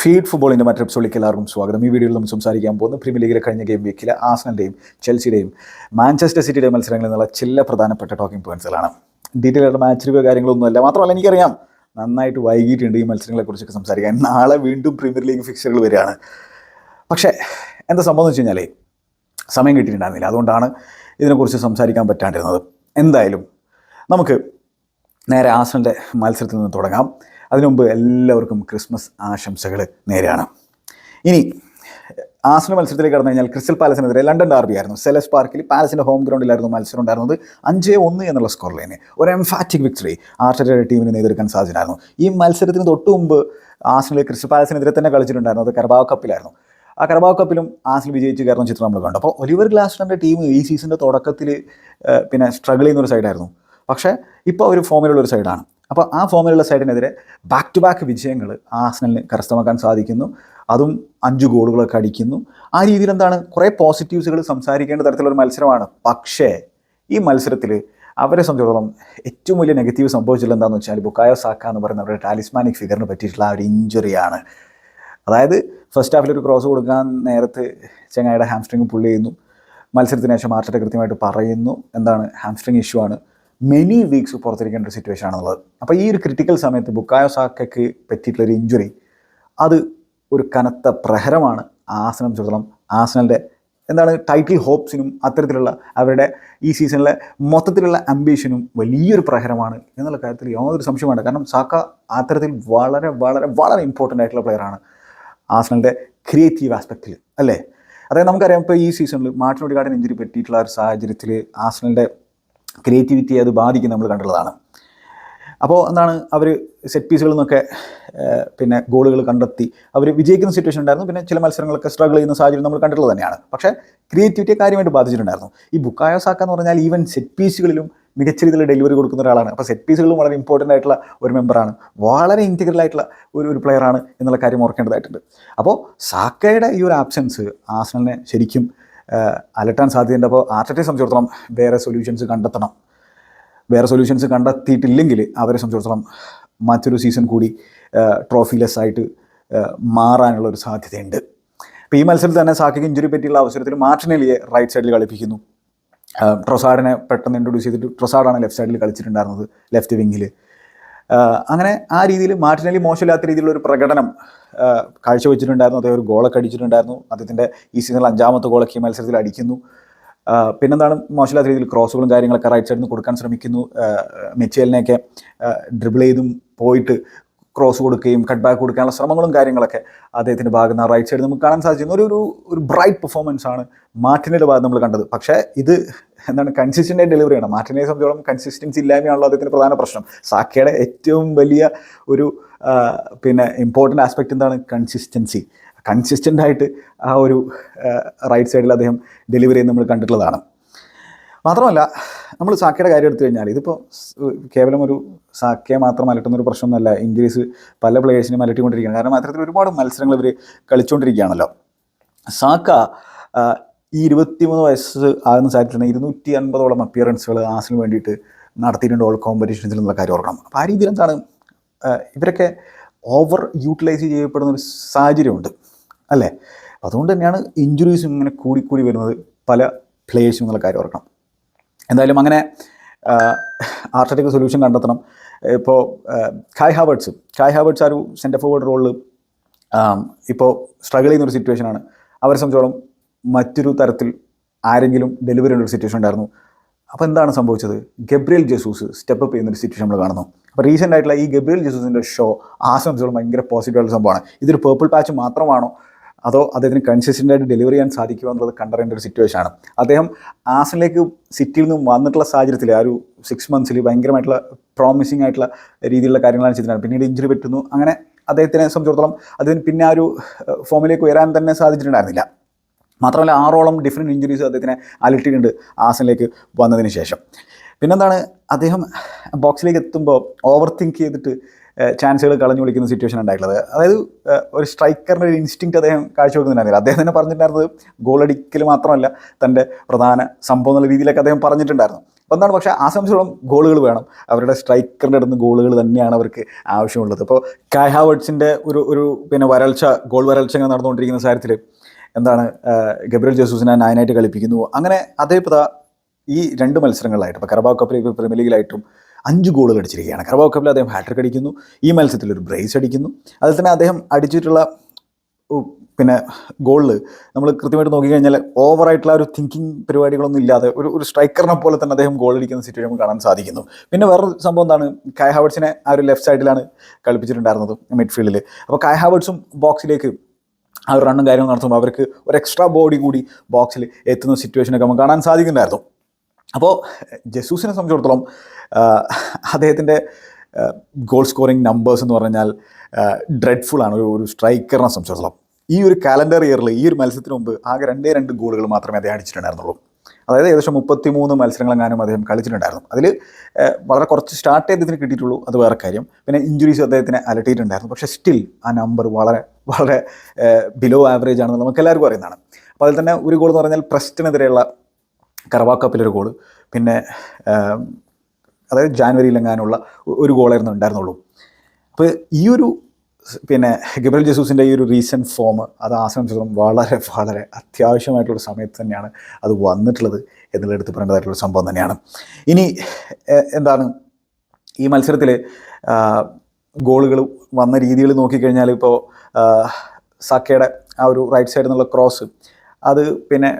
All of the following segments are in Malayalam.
ഫീഡ് ഫുട്ബോളിന്റെ മറ്റൊരു എപ്പിസോഡിലേക്ക് എല്ലാവർക്കും സ്വാഗതം. ഈ വീഡിയോയിൽ നമ്മൾ സംസാരിക്കാൻ പോകുന്നത് പ്രീമിയർ ലീഗിലെ കഴിഞ്ഞ ഗെയിം വീക്കിലെ ആസനന്റെയും ചെൽസിയുടെയും മാഞ്ചസ്റ്റർ സിറ്റിയുടെ മത്സരങ്ങളിൽ നിന്നുള്ള ചില പ്രധാനപ്പെട്ട ടോക്കിംഗ് പോയിന്റ്സുകളാണ് ഡീറ്റെയിൽ ആയിട്ട് മാച്ച് റിവ്യൂ കാര്യങ്ങളൊന്നുമല്ല. മാത്രമല്ല എനിക്കറിയാം. നന്നായിട്ട് വൈകിട്ടുണ്ട് ഈ മത്സരങ്ങളെക്കുറിച്ചൊക്കെ സംസാരിക്കാൻ. നാളെ വീണ്ടും പ്രീമിയർ ലീഗ് ഫിക്സറുകൾ വരികയാണ്. പക്ഷേ എന്താ സംഭവം എന്ന് വെച്ച് കഴിഞ്ഞാൽ സമയം കിട്ടിയിട്ടുണ്ടായിരുന്നില്ല. അതുകൊണ്ടാണ് ഇതിനെക്കുറിച്ച് സംസാരിക്കാൻ പറ്റാണ്ടിരുന്നത്. എന്തായാലും നമുക്ക് നേരെ ആസനന്റെ മത്സരത്തിൽ നിന്ന് തുടങ്ങാം. അതിനുമുമ്പ് എല്ലാവർക്കും ക്രിസ്മസ് ആശംസകൾ നേരെയാണ്. ഇനി ആസന മത്സരത്തിലേക്ക് കടന്നു കഴിഞ്ഞാൽ ക്രിസ്റ്റൽ പാലസിനെതിരെ ലണ്ടൻ ഡാർബി ആയിരുന്നു. സെലസ് പാർക്കിൽ പാലസിന്റെ ഹോം ഗ്രൗണ്ടിലായിരുന്നു മത്സരം ഉണ്ടായിരുന്നത്. അഞ്ച് ഒന്ന് എന്നുള്ള സ്കോർ ലൈന് ഒരു എംഫാറ്റിക് വിക്ടറി ആർട്ടയുടെ ടീമിന് നേടിയെടുക്കാൻ സാധിച്ചിരുന്നു ഈ മത്സരത്തിന് തൊട്ട് മുമ്പ് ആസനിൽ ക്രിസ്റ്റൽ പാലസിനെതിരെ തന്നെ കളിച്ചിട്ടുണ്ടായിരുന്നു. അത് കർബാവ് കപ്പിലായിരുന്നു ആ കർബാവ് കപ്പിലും ആസിൽ വിജയിച്ച് കയറുന്ന ചിത്രം നമ്മൾ കണ്ടു. അപ്പോൾ ഒലിവർ ഗ്ലാസ്റ്റിന്റെ ടീം ഈ സീസണിന്റെ തുടക്കത്തിൽ പിന്നെ സ്ട്രഗിൾ ചെയ്യുന്ന ഒരു സൈഡായിരുന്നു പക്ഷേ ഇപ്പോൾ ഒരു ഫോമിലുള്ള ഒരു സൈഡാണ് അപ്പോൾ ആ ഫോമിലുള്ള സൈഡിനെതിരെ ബാക്ക് ടു ബാക്ക് വിജയങ്ങൾ ആസ്നലിന് കരസ്ഥമാക്കാൻ സാധിക്കുന്നു. അതും അഞ്ച് ഗോളുകളൊക്കെ അടിക്കുന്നു. ആ രീതിയിൽ എന്താണ്? കുറേ പോസിറ്റീവ്സുകൾ സംസാരിക്കേണ്ട തരത്തിലുള്ള മത്സരമാണ്. പക്ഷേ ഈ മത്സരത്തിൽ അവരെ സംബന്ധിച്ചിടത്തോളം ഏറ്റവും വലിയ നെഗറ്റീവ് സംഭവിച്ചില്ല എന്താണെന്ന് വെച്ചാൽ ബുക്കായോ സാക്ക എന്ന് പറയുന്ന അവരുടെ ടാലിസ്മാനിക് ഫിഗറിന് പറ്റിയിട്ടുള്ള ആ ഒരു ഇഞ്ചുറിയാണ് അതായത് ഫസ്റ്റ് ഹാഫിൽ ഒരു ക്രോസ് കൊടുക്കാൻ നേരത്ത് ചെങ്ങായുടെ ഹാംസ്ട്രിങ് പുള്ളി ചെയ്യുന്നു. മത്സരത്തിന് ശേഷം മാർച്ചിട്ട് കൃത്യമായിട്ട് പറയുന്നു. എന്താണ്? ഹാംസ്ട്രിങ് ഇഷ്യൂ ആണ്. മെനി വീക്സ് പുറത്തിരിക്കേണ്ട ഒരു സിറ്റുവേഷൻ ആണുള്ളത്. അപ്പോൾ ഈ ഒരു ക്രിട്ടിക്കൽ സമയത്ത് ബുക്കായോ സാക്കയ്ക്ക് പറ്റിയിട്ടുള്ള ഒരു ഇഞ്ചുറി അത് ഒരു കനത്ത പ്രഹരമാണ് ആസനം സംബന്ധിച്ചിടത്തോളം ആസനലിന്റെ എന്താണ് ടൈറ്റിൽ ഹോപ്സിനും അത്തരത്തിലുള്ള അവരുടെ ഈ സീസണിലെ മൊത്തത്തിലുള്ള അംബീഷനും വലിയൊരു പ്രഹരമാണ് എന്നുള്ള കാര്യത്തിൽ യാതൊരു സംശയമാണ് കാരണം സാക്ക അത്തരത്തിൽ വളരെ വളരെ വളരെ ഇമ്പോർട്ടന്റ് ആയിട്ടുള്ള പ്ലെയറാണ് ആസനലിന്റെ ക്രിയേറ്റീവ് ആസ്പെക്റ്റിൽ അല്ലേ? അതായത് നമുക്കറിയാം ഇപ്പോൾ ഈ സീസണിൽ മാർട്ടിൻ കാർഡിന് ഇഞ്ചുറി പറ്റിയിട്ടുള്ള ഒരു സാഹചര്യത്തിൽ ആസനലിന്റെ ക്രിയേറ്റിവിറ്റിയെ അത് ബാധിക്കും നമ്മൾ കണ്ടുള്ളതാണ്. അപ്പോൾ എന്താണ് അവർ സെറ്റ് പീസുകളിൽ നിന്നൊക്കെ പിന്നെ ഗോളുകൾ കണ്ടെത്തി. അവർ വിജയിക്കുന്ന സിറ്റുവേഷൻ ഉണ്ടായിരുന്നു. പിന്നെ ചില മത്സരങ്ങളൊക്കെ സ്ട്രഗിൾ ചെയ്യുന്ന സാഹചര്യം നമ്മൾ കണ്ടിട്ടുള്ളത് തന്നെയാണ്. പക്ഷേ ക്രിയേറ്റിവിറ്റിയെ കാര്യമായിട്ട് ബാധിച്ചിട്ടുണ്ടായിരുന്നു. ഈ ബുക്കായ സാക്ക എന്ന് പറഞ്ഞാൽ ഈവൻ സെറ്റ് പീസുകളിലും മികച്ച രീതിയിൽ ഡെലിവറി കൊടുക്കുന്ന ഒരാളാണ്. അപ്പോൾ സെറ്റ് പീസുകളും വളരെ ഇമ്പോർട്ടന്റ് ആയിട്ടുള്ള ഒരു മെമ്പറാണ് വളരെ ഇന്റഗ്രൽ ആയിട്ടുള്ള ഒരു ഒരു പ്ലെയറാണ് എന്നുള്ള കാര്യം ഓർക്കേണ്ടതായിട്ടുണ്ട്. അപ്പോൾ സാക്കയുടെ ഈ ഒരു ആബ്സെൻസ് ആസനലിനെ ശരിക്കും അലട്ടാൻ സാധ്യതയുണ്ട് അപ്പോൾ ആർട്ടത്തെ സംബന്ധിച്ചിടത്തോളം വേറെ സൊല്യൂഷൻസ് കണ്ടെത്തണം. വേറെ സൊല്യൂഷൻസ് കണ്ടെത്തിയിട്ടില്ലെങ്കിൽ അവരെ സംബന്ധിച്ചിടത്തോളം മറ്റൊരു സീസൺ കൂടി ട്രോഫിലെസ് ആയിട്ട് മാറാനുള്ള ഒരു സാധ്യതയുണ്ട്. അപ്പോൾ ഈ മത്സരത്തിൽ തന്നെ സാക്കിക്ക് ഇഞ്ചുറി പറ്റിയുള്ള അവസരത്തിൽ മാർട്ടിനെലിയെ റൈറ്റ് സൈഡിൽ കളിപ്പിക്കുന്നു. ട്രൊസാഡിനെ പെട്ടെന്ന് ഇൻട്രൊഡ്യൂസ് ചെയ്തിട്ട് ട്രൊസാഡാണ് ലെഫ്റ്റ് സൈഡിൽ കളിച്ചിട്ടുണ്ടായിരുന്നത് ലെഫ്റ്റ് വിങ്ങിൽ അങ്ങനെ ആ രീതിയിൽ മാർട്ടിനലി മോശമില്ലാത്ത രീതിയിലുള്ള ഒരു പ്രകടനം കാഴ്ചവെച്ചിട്ടുണ്ടായിരുന്നു. അദ്ദേഹം ഒരു ഗോളൊക്കെ അടിച്ചിട്ടുണ്ടായിരുന്നു. അദ്ദേഹത്തിന്റെ ഈ സീസണിൽ അഞ്ചാമത്തെ ഗോളൊക്കെ ഈ മത്സരത്തിൽ അടിക്കുന്നു. പിന്നെന്താണ് മോശമില്ലാത്ത രീതിയിൽ ക്രോസുകളും കാര്യങ്ങളൊക്കെ റൈറ്റ് സൈഡിൽ നിന്ന് കൊടുക്കാൻ ശ്രമിക്കുന്നു. മെച്ചേലിനെയൊക്കെ ഡ്രിബിൾ ചെയ്തും പോയിട്ട് ക്രോസ് കൊടുക്കുകയും കട്ട് ബാക്ക് കൊടുക്കാനുള്ള ശ്രമങ്ങളും കാര്യങ്ങളൊക്കെ അദ്ദേഹത്തിന്റെ ഭാഗത്ത് നിന്ന് റൈറ്റ് സൈഡിൽ നമുക്ക് കാണാൻ സാധിക്കുന്നു ഒരു ഒരു ഒരു ബ്രൈറ്റ് പെർഫോമൻസ് ആണ് മാർട്ടിന്റെ ഭാഗത്ത് നമ്മൾ കണ്ടത്. പക്ഷേ ഇത് എന്താണ് കൺസിസ്റ്റന്റ് ഡെലിവറി ആണ് മാർട്ടിനെ സംബന്ധിച്ചോളം കൺസിസ്റ്റൻസി ഇല്ലായ്മയാണല്ലോ അദ്ദേഹത്തിന്റെ പ്രധാന പ്രശ്നം. സാക്കയുടെ ഏറ്റവും വലിയ ഒരു പിന്നെ ഇമ്പോർട്ടന്റ് ആസ്പെക്റ്റ് എന്താണ്? കൺസിസ്റ്റൻസി കൺസിസ്റ്റന്റ് ആയിട്ട് ആ ഒരു റൈറ്റ് സൈഡിൽ അദ്ദേഹം ഡെലിവറി നമ്മൾ കണ്ടിട്ടുള്ളതാണ്. മാത്രമല്ല നമ്മൾ സാക്കയുടെ കാര്യം എടുത്തു കഴിഞ്ഞാൽ ഇതിപ്പോൾ കേവലം ഒരു സാക്കയെ മാത്രം അലട്ടുന്ന ഒരു പ്രശ്നമൊന്നുമല്ല. ഇഞ്ചുറീസ് പല പ്ലേയേഴ്സിനും അലട്ടിക്കൊണ്ടിരിക്കുകയാണ്. കാരണം അത്തരത്തിൽ ഒരുപാട് മത്സരങ്ങൾ ഇവർ കളിച്ചുകൊണ്ടിരിക്കുകയാണല്ലോ സാക്ക ഈ ഇരുപത്തിമൂന്ന് വയസ്സ് ആകുന്ന സാഹചര്യത്തിൽ ഇരുന്നൂറ്റി അൻപതോളം അപ്പിയറൻസുകൾ ആസിന് വേണ്ടിയിട്ട് നടത്തിയിട്ടുണ്ട് ഓൾ കോമ്പറ്റീഷൻസിൽ എന്നുള്ള കാര്യം ഓർക്കണം. അപ്പോൾ ആ രീതിയിൽ എന്താണ് ഇവരൊക്കെ ഓവർ യൂട്ടിലൈസ് ചെയ്യപ്പെടുന്ന ഒരു സാഹചര്യമുണ്ട്. അല്ലേ? അതുകൊണ്ട് തന്നെയാണ് ഇഞ്ചുറീസും ഇങ്ങനെ കൂടിക്കൂടി വരുന്നത് പല പ്ലേയേഴ്സും എന്നുള്ള കാര്യം ഓർക്കണം. എന്തായാലും അങ്ങനെ ആർട്ടറ്റിക് സൊല്യൂഷൻ കണ്ടെത്തണം. ഇപ്പോൾ കായ് ഹാവേർട്സ് കായ് ഹാവേർട്സ് ആ ഒരു സെന്റർ ഫോർവേഡ് റോളിൽ ഇപ്പോൾ സ്ട്രഗിൾ ചെയ്യുന്ന ഒരു സിറ്റുവേഷനാണ് അവരെ സംബന്ധിച്ചോളം മറ്റൊരു തരത്തിൽ ആരെങ്കിലും ഡെലിവറി ഉള്ളൊരു സിറ്റുവേഷൻ ഉണ്ടായിരുന്നു. അപ്പോൾ എന്താണ് സംഭവിച്ചത്? ഗബ്രിയൽ ജസൂസ് സ്റ്റെപ്പ് അപ്പ് ചെയ്യുന്നൊരു സിറ്റുവേഷൻ നമ്മൾ കാണുന്നു. അപ്പോൾ റീസെന്റ് ആയിട്ടുള്ള ഈ ഗബ്രിയൽ ജസൂസിന്റെ ഷോ ആ സംബന്ധിച്ചോളം ഭയങ്കര പോസിറ്റീവ് ആയിട്ടുള്ള സംഭവമാണ്. ഇതൊരു പേർപ്പിൾ പാച്ച് മാത്രമാണോ? അതോ അദ്ദേഹത്തിന് കൺസിസ്റ്റന്റ് ആയിട്ട് ഡെലിവറി ചെയ്യാൻ സാധിക്കുമോ എന്നുള്ളത് കണ്ടറിയേണ്ട ഒരു സിറ്റുവേഷൻ ആണ്. അദ്ദേഹം ആസനിലേക്ക് സിറ്റിയിൽ നിന്നും വന്നിട്ടുള്ള സാഹചര്യത്തിൽ ആ ഒരു സിക്സ് മന്ത്സിൽ ഭയങ്കരമായിട്ടുള്ള പ്രോമിസിംഗ് ആയിട്ടുള്ള രീതിയിലുള്ള കാര്യങ്ങളാണ് ചെയ്തിരുന്നത് പിന്നീട് ഇഞ്ചുറി പറ്റുന്നു. അങ്ങനെ അദ്ദേഹത്തിനെ സംബന്ധിച്ചിടത്തോളം അദ്ദേഹത്തിന് പിന്നെ ആ ഒരു ഫോമിലേക്ക് ഉയരാൻ തന്നെ സാധിച്ചിട്ടുണ്ടായിരുന്നില്ല മാത്രമല്ല ആറോളം ഡിഫറെന്റ് ഇഞ്ചുറീസ് അദ്ദേഹത്തിനെ അലട്ടിയിട്ടുണ്ട് ആസനിലേക്ക് വന്നതിന് ശേഷം. പിന്നെന്താണ് അദ്ദേഹം ബോക്സിലേക്ക് എത്തുമ്പോൾ ഓവർ തിങ്ക് ചെയ്തിട്ട് ചാൻസുകൾ കളഞ്ഞു വിളിക്കുന്ന സിറ്റുവേഷൻ ഉണ്ടായിട്ടുള്ളത്. അതായത് ഒരു സ്ട്രൈക്കറിന്റെ ഒരു ഇൻസ്റ്റിങ് അദ്ദേഹം കാഴ്ചവെക്കുന്നുണ്ടായിരുന്നില്ല. അദ്ദേഹം തന്നെ പറഞ്ഞിട്ടുണ്ടായിരുന്നത് ഗോളടിക്കൽ മാത്രമല്ല തന്റെ പ്രധാന സംഭവം എന്നുള്ള രീതിയിലൊക്കെ അദ്ദേഹം പറഞ്ഞിട്ടുണ്ടായിരുന്നു. അപ്പോൾ എന്താണ് പക്ഷേ ആ സംബന്ധിച്ചോളം ഗോളുകൾ വേണം. അവരുടെ സ്ട്രൈക്കറിന്റെ അടുത്ത് ഗോളുകൾ തന്നെയാണ് അവർക്ക് ആവശ്യമുള്ളത്. അപ്പോൾ കായ് ഒരു ഒരു പിന്നെ വരൾച്ച ഗോൾ വരൾച്ച ഇങ്ങനെ നടന്നുകൊണ്ടിരിക്കുന്ന സാഹചര്യത്തിൽ എന്താണ് ഗബ്രിയൽ ജസൂസിനെ നയനായിട്ട് കളിപ്പിക്കുന്നു. അങ്ങനെ അതേപോലെ ഈ രണ്ട് മത്സരങ്ങളിലായിട്ട് ഇപ്പോൾ കറബാവ് കപ്പിൽ പ്രീമിയർ ലീഗിലായിട്ടും അഞ്ച് ഗോളുകൾ അടിച്ചിരിക്കുകയാണ്. കറബാവ് കപ്പിൽ അദ്ദേഹം ഹാട്രിക് അടിക്കുന്നു. ഈ മത്സരത്തിൽ ഒരു ബ്രേസ് അടിക്കുന്നു. അതിൽ തന്നെ അദ്ദേഹം അടിച്ചിട്ടുള്ള പിന്നെ ഗോളിൽ നമ്മൾ കൃത്യമായിട്ട് നോക്കിക്കഴിഞ്ഞാൽ ഓവറായിട്ടുള്ള ഒരു തിങ്കിങ് പരിപാടികളൊന്നും ഇല്ലാതെ ഒരു ഒരു സ്ട്രൈക്കറിനെ പോലെ തന്നെ അദ്ദേഹം ഗോൾ അടിക്കുന്ന സിറ്റുവേഷൻ കാണാൻ സാധിക്കുന്നു. പിന്നെ വേറൊരു സംഭവം എന്താണ്? കായ് ഹാവേർട്സിനെ ആ ഒരു ലെഫ്റ്റ് സൈഡിലാണ് കളിപ്പിച്ചിട്ടുണ്ടായിരുന്നത് മിഡ്ഫീൽഡിൽ അപ്പോൾ കായ് ഹാവേർട്സും ബോക്സിലേക്ക് ആ ഒരു റണ്ണും കാര്യങ്ങളും നടത്തുമ്പോൾ അവർക്ക് ഒരു എക്സ്ട്രാ ബോഡി കൂടി ബോക്സിൽ എത്തുന്ന സിറ്റുവേഷനൊക്കെ നമുക്ക് കാണാൻ സാധിക്കുന്നുണ്ടായിരുന്നു. അപ്പോൾ ജസൂസിനെ സംബന്ധിച്ചിടത്തോളം അദ്ദേഹത്തിന്റെ ഗോൾ സ്കോറിംഗ് നമ്പേഴ്സ് എന്ന് പറഞ്ഞാൽ ഡ്രെഡ്ഫുൾ ആണ്. ഒരു സ്ട്രൈക്കറിനെ സംബന്ധിച്ചിടത്തോളം. ഈ ഒരു കാലണ്ടർ ഇയറിൽ ഈ ഒരു മത്സരത്തിന് മുമ്പ് ആകെ രണ്ടേ രണ്ട് ഗോളുകൾ മാത്രമേ അദ്ദേഹം അടിച്ചിട്ടുണ്ടായിരുന്നുള്ളൂ. അതായത് ഏകദേശം മുപ്പത്തി മൂന്ന് മത്സരങ്ങളെങ്ങാനും അദ്ദേഹം കളിച്ചിട്ടുണ്ടായിരുന്നു. അതിൽ വളരെ കുറച്ച് സ്റ്റാർട്ട് ചെയ്തതിന് കിട്ടിയിട്ടുള്ളൂ. അത് വേറെ കാര്യം. പിന്നെ ഇഞ്ചുറീസ് അദ്ദേഹത്തിന് അലട്ടിയിട്ടുണ്ടായിരുന്നു. പക്ഷേ സ്റ്റിൽ ആ നമ്പർ വളരെ വളരെ ബിലോ ആവറേജ് ആണെന്ന് നമുക്ക് എല്ലാവർക്കും അറിയുന്നതാണ്. അപ്പോൾ അതിൽ തന്നെ ഒരു ഗോൾ എന്ന് പറഞ്ഞാൽ പ്രസ്റ്റിനെതിരെയുള്ള കറവാ കപ്പിലൊരു ഗോൾ പിന്നെ അതായത് ജാനുവരിയിലെങ്ങാനുള്ള ഒരു ഗോളായിരുന്നു ഉണ്ടായിരുന്നുള്ളൂ. അപ്പോൾ ഈ ഒരു പിന്നെ ഗബ്രൽ ജസൂസിന്റെ ഈ ഒരു റീസെന്റ് ഫോം അത് ആ സംബന്ധിച്ചിടത്തോളം വളരെ വളരെ അത്യാവശ്യമായിട്ടുള്ള സമയത്ത് തന്നെയാണ് അത് വന്നിട്ടുള്ളത് എന്നുള്ള എടുത്ത് പറയേണ്ടതായിട്ടുള്ള സംഭവം തന്നെയാണ്. ഇനി എന്താണ്? ഈ മത്സരത്തിൽ ഗോളുകൾ വന്ന രീതികൾ നോക്കിക്കഴിഞ്ഞാൽ ഇപ്പോൾ സക്കയുടെ ആ ഒരു റൈറ്റ് സൈഡിൽ നിന്നുള്ള ക്രോസ് അത് പിന്നെ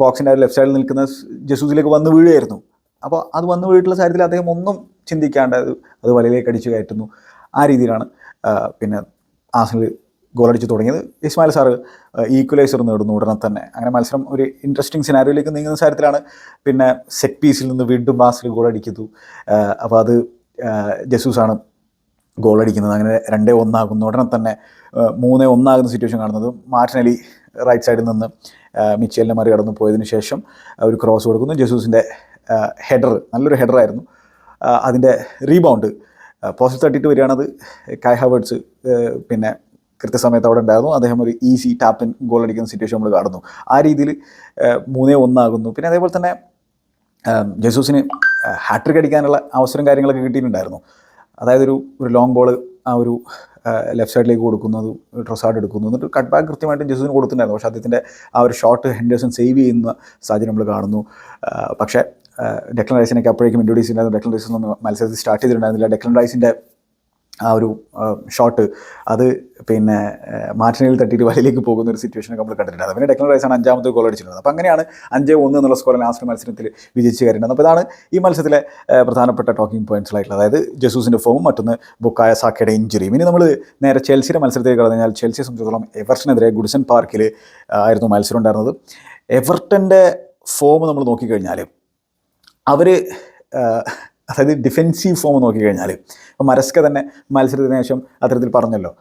ബോക്സിന്റെ ലെഫ്റ്റ് സൈഡിൽ നിൽക്കുന്ന ജസൂസിലേക്ക് വന്ന് വീഴുമായിരുന്നു അപ്പോൾ അത് വന്ന് വീഴുള്ള സാഹചര്യത്തിൽ അദ്ദേഹം ഒന്നും ചിന്തിക്കാണ്ട് അത് വലയിലേക്ക് അടിച്ചു കയറ്റുന്നു. ആ രീതിയിലാണ് പിന്നെ ആസിൽ ഗോളടിച്ച് തുടങ്ങിയത്. ഇസ്മായിൽ സാറ് ഈക്വലൈസർ നേടുന്നു ഉടനെ തന്നെ. അങ്ങനെ മത്സരം ഒരു ഇൻട്രസ്റ്റിംഗ് സിനാരിയോയിലേക്ക് നീങ്ങുന്ന സാഹചര്യത്തിലാണ്. പിന്നെ സെറ്റ് പീസിൽ നിന്ന് വീണ്ടും ബാസിൽ ഗോളടിക്കുന്നു അപ്പോൾ അത് ജസൂസാണ് ഗോളടിക്കുന്നത് അങ്ങനെ രണ്ടേ ഒന്നാകുന്നു. ഉടനെ തന്നെ മൂന്നേ ഒന്നാകുന്ന സിറ്റുവേഷൻ കാണുന്നത്. മാർട്ടിനലി റൈറ്റ് സൈഡിൽ നിന്ന് മിച്ചലിനെ മറികടന്ന് പോയതിന് ശേഷം ഒരു ക്രോസ് കൊടുക്കുന്നു. ജസൂസിന്റെ ഹെഡർ നല്ലൊരു ഹെഡറായിരുന്നു അതിന്റെ റീബൗണ്ട് പോസ്റ്റ് തട്ടിയിട്ട് വരികയാണത്. കൈ ഹവേർട്സ് പിന്നെ കൃത്യസമയത്ത് അവിടെ ഉണ്ടായിരുന്നു. അദ്ദേഹം ഒരു ഈസി ടാപ്പിൻ ഗോൾ അടിക്കുന്ന സിറ്റുവേഷൻ നമ്മൾ കാണുന്നു. ആ രീതിയിൽ മൂന്നേ ഒന്നാകുന്നു. പിന്നെ അതേപോലെ തന്നെ ജസൂസിന് ഹാട്രിക് അടിക്കാനുള്ള അവസരം കാര്യങ്ങളൊക്കെ കിട്ടിയിട്ടുണ്ടായിരുന്നു. അതായത് ഒരു ഒരു ലോങ് ബോൾ ആ ഒരു ലെഫ്റ്റ് സൈഡിലേക്ക് കൊടുക്കുന്നത് ട്രൊസാർഡ് എടുക്കുന്നു എന്നിട്ട് കട്ട് ബാക്ക് കൃത്യമായിട്ടും ജസൂസിന് കൊടുത്തിട്ടുണ്ടായിരുന്നു. പക്ഷേ അദ്ദേഹത്തിന്റെ ആ ഒരു ഷോട്ട് ഹെൻഡേഴ്സൺ സേവ് ചെയ്യുന്ന സാഹചര്യം നമ്മൾ കാണുന്നു. പക്ഷേ ഡെക്ലൻ റൈസിനൊക്കെ അപ്പോഴേക്കും ഇൻട്രൊഡ്യൂസ് ചെയ്യുന്നത് ഡെക്ലൻ റൈസ് ഒന്നും മത്സരത്തിൽ സ്റ്റാർട്ട് ചെയ്തിട്ടുണ്ടായിരുന്നില്ല. ഡെക്ലൻ റൈസിന്റെ ആ ഒരു ഷോട്ട് അത് പിന്നെ മാർട്ടിനയിൽ തട്ടിയിട്ട് വലയിലേക്ക് പോകുന്ന ഒരു സിറ്റുവേഷൻ നമ്മൾ കണ്ടിട്ടുണ്ട്. പിന്നെ ഡെക്ലൻ റൈസാണ് അഞ്ചാമത്തെ ഗോൾ അടിച്ചിരുന്നത് അപ്പോൾ അങ്ങനെയാണ് അഞ്ച് ഒന്ന് എന്നുള്ള സ്കോർ ലാസ്റ്റ് മത്സരത്തിൽ വിജയിച്ച് കയറിയിരുന്നത്. അപ്പോൾ ഇതാണ് ഈ മത്സരത്തിലെ പ്രധാനപ്പെട്ട ടോക്കിംഗ് പോയിന്റ്സിലായിട്ടുള്ളത് അതായത് ജസൂസിന്റെ ഫോമും മറ്റൊന്ന് ബുക്കായ സാക്കയുടെ ഇഞ്ചുറിയും ഇനി നമ്മൾ നേരെ ചെൽസിയുടെ മത്സരത്തിലേക്ക് കളഞ്ഞു കഴിഞ്ഞാൽ ചെൽസിയെ സംബന്ധിച്ചിടത്തോളം എവർട്ടനെതിരെ ഗുഡ്സൺ പാർക്കിൽ ആയിരുന്നു മത്സരം ഉണ്ടായിരുന്നത്. എവർട്ടന്റെ ഫോം നമ്മൾ നോക്കിക്കഴിഞ്ഞാൽ അവർ അതായത് ഡിഫെൻസീവ് ഫോം നോക്കിക്കഴിഞ്ഞാൽ ഇപ്പോൾ മരസ്ക തന്നെ മത്സരത്തിന് ശേഷം അത്തരത്തിൽ പറഞ്ഞല്ലോ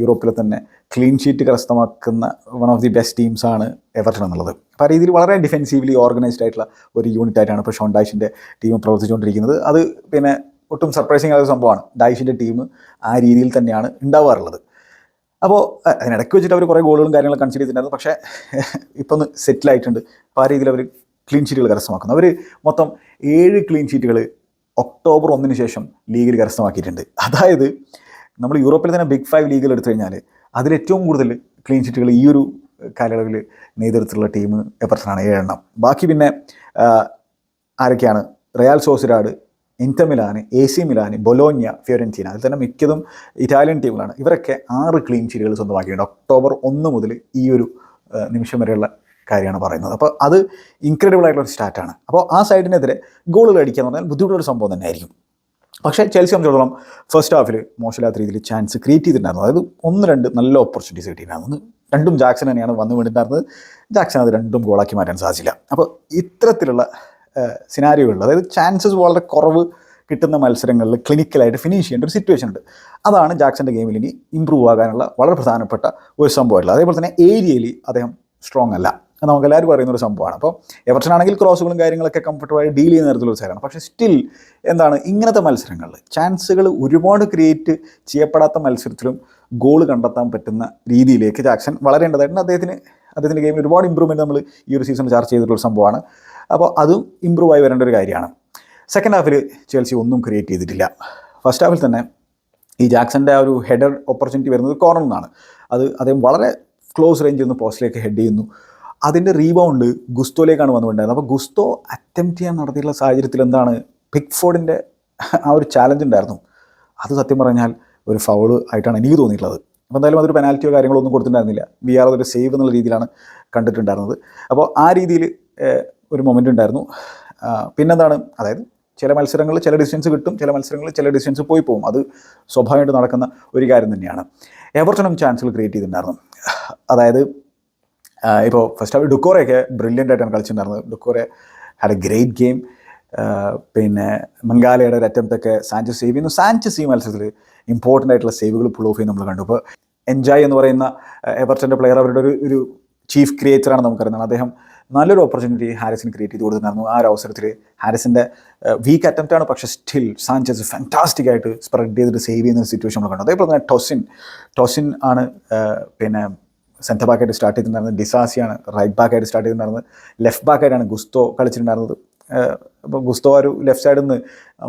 യൂറോപ്പിലെ തന്നെ clean sheet കരസ്ഥമാക്കുന്ന one of the best teams ആണ് എവർട്ടൺ എന്നുള്ളത്. അപ്പോൾ ആ രീതിയിൽ വളരെ ഡിഫെൻസീവ്ലി ഓർഗനൈസ്ഡ് ആയിട്ടുള്ള ഒരു യൂണിറ്റ് ആയിട്ടാണ് ഇപ്പോൾ ഷോൺ ഡാഷിന്റെ ടീം പ്രവർത്തിച്ചുകൊണ്ടിരിക്കുന്നത്. അത് പിന്നെ ഒട്ടും സർപ്രൈസിങ് ആയ സംഭവമാണ്. ഡാഷിന്റെ ടീം ആ രീതിയിൽ തന്നെയാണ് ഉണ്ടാവാറുള്ളത്. അപ്പോൾ അതിനിടയ്ക്ക് വെച്ചിട്ട് അവർ കുറേ ഗോളുകളും കാര്യങ്ങളും കൺസിഡർ ചെയ്തിട്ടുണ്ടായിരുന്നു. പക്ഷേ ഇപ്പം ഒന്ന് സെറ്റിലായിട്ടുണ്ട് അപ്പോൾ ആ രീതിയിൽ അവർ ക്ലീൻ ഷീറ്റുകൾ കരസ്ഥമാക്കുന്നു. അവർ മൊത്തം ഏഴ് ക്ലീൻ ഷീറ്റുകൾ ഒക്ടോബർ ഒന്നിന് ശേഷം ലീഗിൽ കരസ്ഥമാക്കിയിട്ടുണ്ട്. അതായത് നമ്മൾ യൂറോപ്പിൽ തന്നെ ബിഗ് ഫൈവ് ലീഗുകൾ എടുത്തു കഴിഞ്ഞാൽ അതിൽ ഏറ്റവും കൂടുതൽ ക്ലീൻ ഷീറ്റുകൾ ഈ ഒരു കാലയളവിൽ നേതൃത്വത്തിലുള്ള ടീം എപ്പർട്ടനാണ് ഏഴെണ്ണം. ബാക്കി പിന്നെ ആരൊക്കെയാണ്? Real Sociedad Inter Milan A C Milan Bologna Fiorentina അതിൽ തന്നെ മിക്കതും ഇറ്റാലിയൻ ടീമുകളാണ് ഇവരൊക്കെ ആറ് ക്ലീൻ ഷീറ്റുകൾ സ്വന്തമാക്കിയിട്ടുണ്ട്. ഒക്ടോബർ ഒന്ന് മുതൽ ഈ ഒരു നിമിഷം വരെയുള്ള കാര്യമാണ് പറയുന്നത്. അപ്പോൾ അത് ഇൻക്രെഡിബിൾ ആയിട്ടുള്ള ഒരു സ്റ്റാറ്റാണ് അപ്പോൾ ആ സൈഡിനെതിരെ ഗോളുകൾ അടിക്കുക എന്ന് പറഞ്ഞാൽ ബുദ്ധിമുട്ടുള്ള സംഭവം തന്നെയായിരിക്കും. പക്ഷേ ചെൽസി സംബന്ധിച്ചിടത്തോളം ഫസ്റ്റ് ഹാഫിൽ മോശമില്ലാത്ത രീതിയിൽ ചാൻസ് ക്രിയേറ്റ് ചെയ്തിട്ടുണ്ടായിരുന്നു. അതായത് ഒന്ന് രണ്ട് നല്ല ഓപ്പർച്യൂണിറ്റീസ് കിട്ടിയിട്ടുണ്ടായിരുന്നു. രണ്ടും ജാക്സൺ തന്നെയാണ് വന്നു വീണിട്ടുണ്ടായിരുന്നത്. ജാക്സൺ അത് രണ്ടും ഗോളാക്കി മാറ്റാൻ സാധിച്ചില്ല. അപ്പോൾ ഇത്തരത്തിലുള്ള സിനാരിയോകളിൽ അതായത് ചാൻസസ് വളരെ കുറവ് കിട്ടുന്ന മത്സരങ്ങളിൽ ക്ലിനിക്കലായിട്ട് ഫിനിഷ് ചെയ്യേണ്ട ഒരു സിറ്റുവേഷൻ ഉണ്ട്. അതാണ് ജാക്സന്റെ ഗെയിമിൽ ഇനി ഇമ്പ്രൂവ് ആകാനുള്ള വളരെ പ്രധാനപ്പെട്ട ഒരു സംഭവമായിട്ടുള്ളത്. അതേപോലെ തന്നെ ഏരിയയിൽ അദ്ദേഹം സ്ട്രോങ് അല്ല. നമുക്ക് എല്ലാവരും അറിയുന്ന ഒരു സംഭവമാണ്. അപ്പോൾ എവർട്ടൺ ആണെങ്കിൽ ക്രോസുകളും കാര്യങ്ങളൊക്കെ കംഫർട്ടബിളായി ഡീൽ ചെയ്യുന്ന തരത്തിലുള്ള സ്ഥലമാണ് പക്ഷേ സ്റ്റിൽ എന്താണ്? ഇങ്ങനത്തെ മത്സരങ്ങളിൽ ചാൻസുകൾ ഒരുപാട് ക്രിയേറ്റ് ചെയ്യപ്പെടാത്ത മത്സരത്തിലും ഗോൾ കണ്ടെത്താൻ പറ്റുന്ന രീതിയിലേക്ക് ജാക്സൺ വളരേണ്ടതായിട്ടുണ്ട്. അദ്ദേഹത്തിന് അദ്ദേഹത്തിന്റെ ഗെയിമിൽ ഒരുപാട് ഇമ്പ്രൂവ്മെന്റ് നമ്മൾ ഈ ഒരു സീസണിൽ ചർച്ച ചെയ്തിട്ടുള്ള സംഭവമാണ്. അപ്പോൾ അതും ഇമ്പ്രൂവ് ആയി വരേണ്ട ഒരു കാര്യമാണ്. സെക്കൻഡ് ഹാഫിൽ ചേൽസി ഒന്നും ക്രിയേറ്റ് ചെയ്തിട്ടില്ല. ഫസ്റ്റ് ഹാഫിൽ തന്നെ ഈ ജാക്സന്റെ ആ ഒരു ഹെഡർ ഓപ്പർച്യൂണിറ്റി വരുന്നത് കോർണറിൽ നിന്നാണ്. അത് അദ്ദേഹം വളരെ ക്ലോസ് റേഞ്ചിൽ നിന്ന് പോസ്റ്റിലേക്ക് ഹെഡ് ചെയ്യുന്നു. അതിന്റെ റീബൗണ്ട് ഗുസ്തോയിലേക്കാണ് വന്നുകൊണ്ടായിരുന്നത് അപ്പോൾ ഗുസ്തോ അറ്റംപ്റ്റ് ചെയ്യാൻ നടത്തിയിട്ടുള്ള സാഹചര്യത്തിൽ എന്താണ്? പിക്ഫോർഡിന്റെ ആ ഒരു ചാലഞ്ച് ഉണ്ടായിരുന്നു. അത് സത്യം പറഞ്ഞാൽ ഒരു ഫൗൾ ആയിട്ടാണ് എനിക്ക് തോന്നിയിട്ടുള്ളത്. അപ്പോൾ എന്തായാലും അതൊരു പെനാൽറ്റിയോ കാര്യങ്ങളോ ഒന്നും കൊടുത്തിട്ടുണ്ടായിരുന്നില്ല. വി ആർ അതൊരു സേവ് എന്നുള്ള രീതിയിലാണ് കണ്ടിട്ടുണ്ടായിരുന്നത്. അപ്പോൾ ആ രീതിയിൽ ഒരു മൊമെന്റ് ഉണ്ടായിരുന്നു. പിന്നെന്താണ്? അതായത് ചില മത്സരങ്ങളിൽ ചില ഡിസ്റ്റൻസ് കിട്ടും ചില മത്സരങ്ങളിൽ ചില ഡിസ്റ്റൻസ് പോയി പോകും. അത് സ്വാഭാവികമായിട്ട് നടക്കുന്ന ഒരു കാര്യം തന്നെയാണ്. എവർട്ടണും ചാൻസുകൾ ക്രിയേറ്റ് ചെയ്തിട്ടുണ്ടായിരുന്നു. അതായത് ഇപ്പോൾ ഫസ്റ്റ് ഹാഫ് ഡുക്കോറയൊക്കെ ബ്രില്യന്റ് ആയിട്ടാണ് കളിച്ചിട്ടുണ്ടായിരുന്നത്. Doucoure had a great game പിന്നെ മംഗാലയുടെ ഒരു അറ്റംപ്റ്റൊക്കെ സാഞ്ചസ് സേവ് ചെയ്യുന്നു. സാഞ്ചസ് ഈ മത്സരത്തിൽ ഇമ്പോർട്ടന്റ് ആയിട്ടുള്ള സേവുകൾ പുൾ ഓഫ് ചെയ്ത് നമ്മൾ കണ്ടു. ഇപ്പോൾ എൻജോയ് എന്ന് പറയുന്ന എവർട്ടന്റെ പ്ലെയർ അവരുടെ ഒരു ഒരു ചീഫ് ക്രിയേറ്ററാണ് നമുക്കറിയുന്നത് അദ്ദേഹം നല്ലൊരു ഓപ്പർച്യൂണിറ്റി ഹാരിസിന് ക്രിയേറ്റ് ചെയ്ത് കൊടുത്തിട്ടുണ്ടായിരുന്നു. ആ ഒരു അവസരത്തിൽ ഹാരിസിന്റെ വീക്ക് അറ്റംപ്റ്റാണ് പക്ഷേ സ്റ്റിൽ സാഞ്ചസ് ഫാന്റാസ്റ്റിക് ആയിട്ട് സ്പ്രെഡ് ചെയ്തിട്ട് സേവ് ചെയ്യുന്ന സിറ്റുവേഷൻ നമ്മൾ കണ്ടു. അതേപോലെ തന്നെ ടൊസിൻ ടൊസിൻ ആണ് പിന്നെ സെന്റർ ബാക്കായിട്ട് സ്റ്റാർട്ട് ചെയ്തിട്ടുണ്ടായിരുന്നത് ഡിസാസിയാണ് റൈറ്റ് ബാക്കായിട്ട് സ്റ്റാർട്ട് ചെയ്തിട്ടുണ്ടായിരുന്നത് ലെഫ്റ്റ് ബാക്കായിട്ടാണ് ഗുസ്തോ കളിച്ചിട്ടുണ്ടായിരുന്നത്. അപ്പോൾ ഗുസ്തോ ഒരു ലെഫ്റ്റ് സൈഡിൽ നിന്ന്